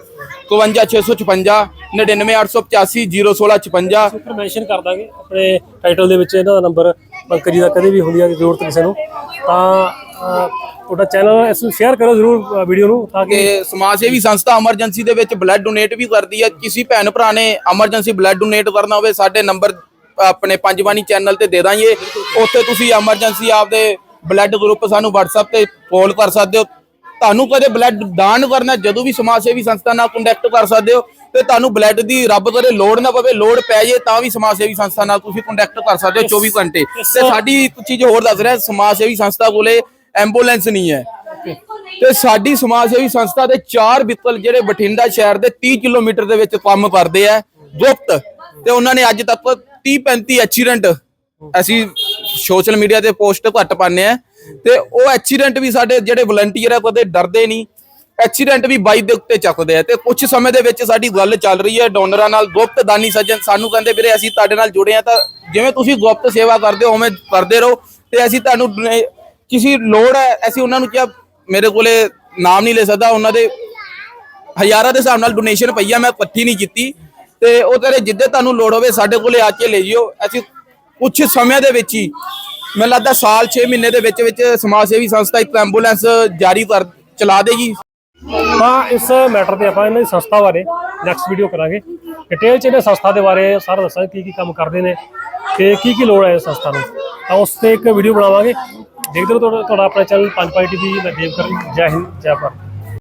51656 99885 01656 ਉੱਪਰ ਮੈਂਸ਼ਨ ਕਰ ਦਾਂਗੇ। ਆਪਣੇ ਟਾਈਟਲ ਦੇ ਵਿੱਚ ਇਹਨਾਂ ਦਾ ਨੰਬਰ ਪੰਕਜ ਜੀ ਦਾ ਕਦੇ ਵੀ ਹੁੰਦੀ ਹੈ ਜ਼ਰੂਰਤ ਕਿਸੇ ਨੂੰ। ਤਾਂ ਤੁਹਾਡਾ ਚੈਨਲ ਇਸ ਨੂੰ ਸ਼ੇਅਰ ਕਰੋ ਜ਼ਰੂਰ ਵੀਡੀਓ ਨੂੰ ਤਾਂ ਕਿ ਕਿ ਸਮਾਜ ਸੇਵੀ ਸੰਸਥਾ ਐਮਰਜੈਂਸੀ ਦੇ ਵਿੱਚ ਬਲੱਡ ਡੋਨੇਟ ਵੀ ਕਰਦੀ ਹੈ ਕਿਸੇ ਭੈਣ ਭਰਾ ਨੇ ਐਮਰਜੈਂਸੀ ਬਲੱਡ ਡੋਨੇਟ ਕਰਨਾ ਹੋਵੇ ਸਾਡੇ ਨੰਬਰ ਆਪਣੇ ਪੰਜਵਾਨੀ ਚੈਨਲ ਤੇ ਦੇ ਦਾਂਗੇ। ਉੱਥੇ ਤੁਸੀਂ ਐਮਰਜੈਂਸੀ ਆਪਦੇ ਬਲੱਡ ਗਰੁੱਪ ਸਾਨੂੰ WhatsApp ਤੇ ਕਾਲ ਕਰ ਸਕਦੇ ਹੋ। ਤੁਹਾਨੂੰ ਕਦੇ ਬਲੱਡ ਦਾਨ ਕਰਨਾ, ਜਦੋਂ ਵੀ ਸਮਾਜ ਸੇਵੀ ਸੰਸਥਾ ਨਾਲ ਕੰਟੈਕਟ ਕਰ ਸਕਦੇ ਹੋ ਤੇ ਤੁਹਾਨੂੰ ਬਲੱਡ ਦੀ ਰੱਬ ਕਰੇ ਲੋੜ ਨਾ ਪਵੇ, ਲੋੜ ਪੈ ਜੇ ਤਾਂ ਵੀ ਸਮਾਜ ਸੇਵੀ ਸੰਸਥਾ ਨਾਲ ਤੁਸੀਂ ਕੰਟੈਕਟ ਕਰ ਸਕਦੇ ਹੋ 24 ਘੰਟੇ। ਤੇ ਸਾਡੀ ਇੱਕ ਚੀਜ਼ ਹੋਰ ਦੱਸ ਰਿਹਾ, ਸਮਾਜ ਸੇਵੀ ਸੰਸਥਾ ਕੋਲੇ ਐਂਬੂਲੈਂਸ ਨਹੀਂ ਹੈ। ਤੇ ਸਾਡੀ ਸਮਾਜ ਸੇਵੀ ਸੰਸਥਾ ਦੇ ਚਾਰ ਬਿੱਤਲ ਜਿਹੜੇ ਬਠਿੰਡਾ ਸ਼ਹਿਰ ਦੇ 30 ਕਿਲੋਮੀਟਰ ਦੇ ਵਿੱਚ ਕੰਮ ਕਰਦੇ ਆ, ਗੁਪਤ। ਤੇ ਉਹਨਾਂ ਨੇ ਅੱਜ ਤੱਕ 30 35 ਐਕਸੀਡੈਂਟ ਅਸੀਂ ਸੋਸ਼ਲ ਮੀਡੀਆ ਤੇ ਪੋਸਟ ਘੱਟ ਪਾਉਂਦੇ ਆ ਤੇ ਉਹ ਐਕਸੀਡੈਂਟ ਵੀ ਸਾਡੇ ਜਿਹੜੇ ਵਲੰਟੀਅਰ ਆ, ਕਦੇ ਡਰਦੇ ਨਹੀਂ। ਐਕਸੀਡੈਂਟ ਵੀ ਬਾਈਕ ਦੇ ਉੱਤੇ ਚੱਕਦੇ ਆ ਤੇ ਕੁਝ ਸਮੇਂ ਦੇ ਵਿੱਚ ਸਾਡੀ ਗੱਲ ਚੱਲ ਰਹੀ ਹੈ ਡੋਨਰਾਂ ਨਾਲ ਗੁਪਤ ਦਾਨੀ ਸੱਜਣ ਸਾਨੂੰ ਕਹਿੰਦੇ ਵੀਰੇ ਅਸੀਂ ਤੁਹਾਡੇ ਨਾਲ ਜੁੜੇ ਆ ਤਾਂ ਜਿਵੇਂ ਤੁਸੀਂ ਗੁਪਤ ਸੇਵਾ ਕਰਦੇ ਹੋ, ਉਵੇਂ ਕਰਦੇ ਰਹੋ ਤੇ ਅਸੀਂ ਤੁਹਾਨੂੰ ਡੋਨੇ- ਕਿਸੇ ਲੋੜ ਹੈ, ਅਸੀਂ ਉਹਨਾਂ ਨੂੰ ਕਿਹਾ ਮੇਰੇ ਕੋਲੇ ਨਾਮ ਨਹੀਂ ਲੈ ਸਕਦਾ, ਉਹਨਾਂ ਦੇ ਹਜ਼ਾਰਾਂ ਦੇ ਹਿਸਾਬ ਨਾਲ ਡੋਨੇਸ਼ਨ ਪਈ ਆ, ਮੈਂ ਇਕੱਠੀ ਨਹੀਂ ਕੀਤੀ। ਤੇ ਉਹ ਤੇਰੇ ਜਿੱਦੇ ਤੁਹਾਨੂੰ ਲੋੜ ਹੋਵੇ ਸਾਡੇ ਕੋਲੇ ਆ ਕੇ ਲੈ ਜਿਓ। ਅਸੀਂ ਕੁਝ ਸਮੇਂ ਦੇ ਵਿੱਚ ਹੀ, ਮੈਨੂੰ ਲੱਗਦਾ ਸਾਲ 6 ਮਹੀਨੇ ਦੇ ਵਿੱਚ ਵਿੱਚ ਸਮਾਜ ਸੇਵੀ ਸੰਸਥਾ ਇੱਕ ਐਂਬੂਲੈਂਸ ਜਾਰੀ ਕਰ, ਚਲਾ ਦੇਗੀ। ਤਾਂ ਇਸ ਮੈਟਰ ਤੇ ਆਪਾਂ ਇਹਨਾਂ ਦੀ ਸੰਸਥਾ ਬਾਰੇ ਨੈਕਸਟ ਵੀਡੀਓ ਕਰਾਂਗੇ। ਡਿਟੇਲ ਚ ਇਹਨਾਂ ਸੰਸਥਾ ਦੇ ਬਾਰੇ ਸਾਰਾ ਦੱਸਾਂਗੇ ਕੀ ਕੀ ਕੰਮ ਕਰਦੇ ਨੇ ਤੇ ਕੀ ਕੀ ਲੋੜ ਹੈ ਇਸ ਸੰਸਥਾ ਨੂੰ। ਤਾਂ ਉਸ ਤੇ ਇੱਕ ਵੀਡੀਓ ਬਣਾਵਾਂਗੇ। ਦੇਖਦੇ ਰਹੋ ਤੁਹਾਡਾ ਤੁਹਾਡਾ ਆਪਣਾ ਚੈਨਲ ਪੰਜ ਪਾਈ ਟੀਵੀ ਦੇਵ ਕਰਨ, ਜੈ ਹਿੰਦ, ਜੈ ਭਾਰਤ।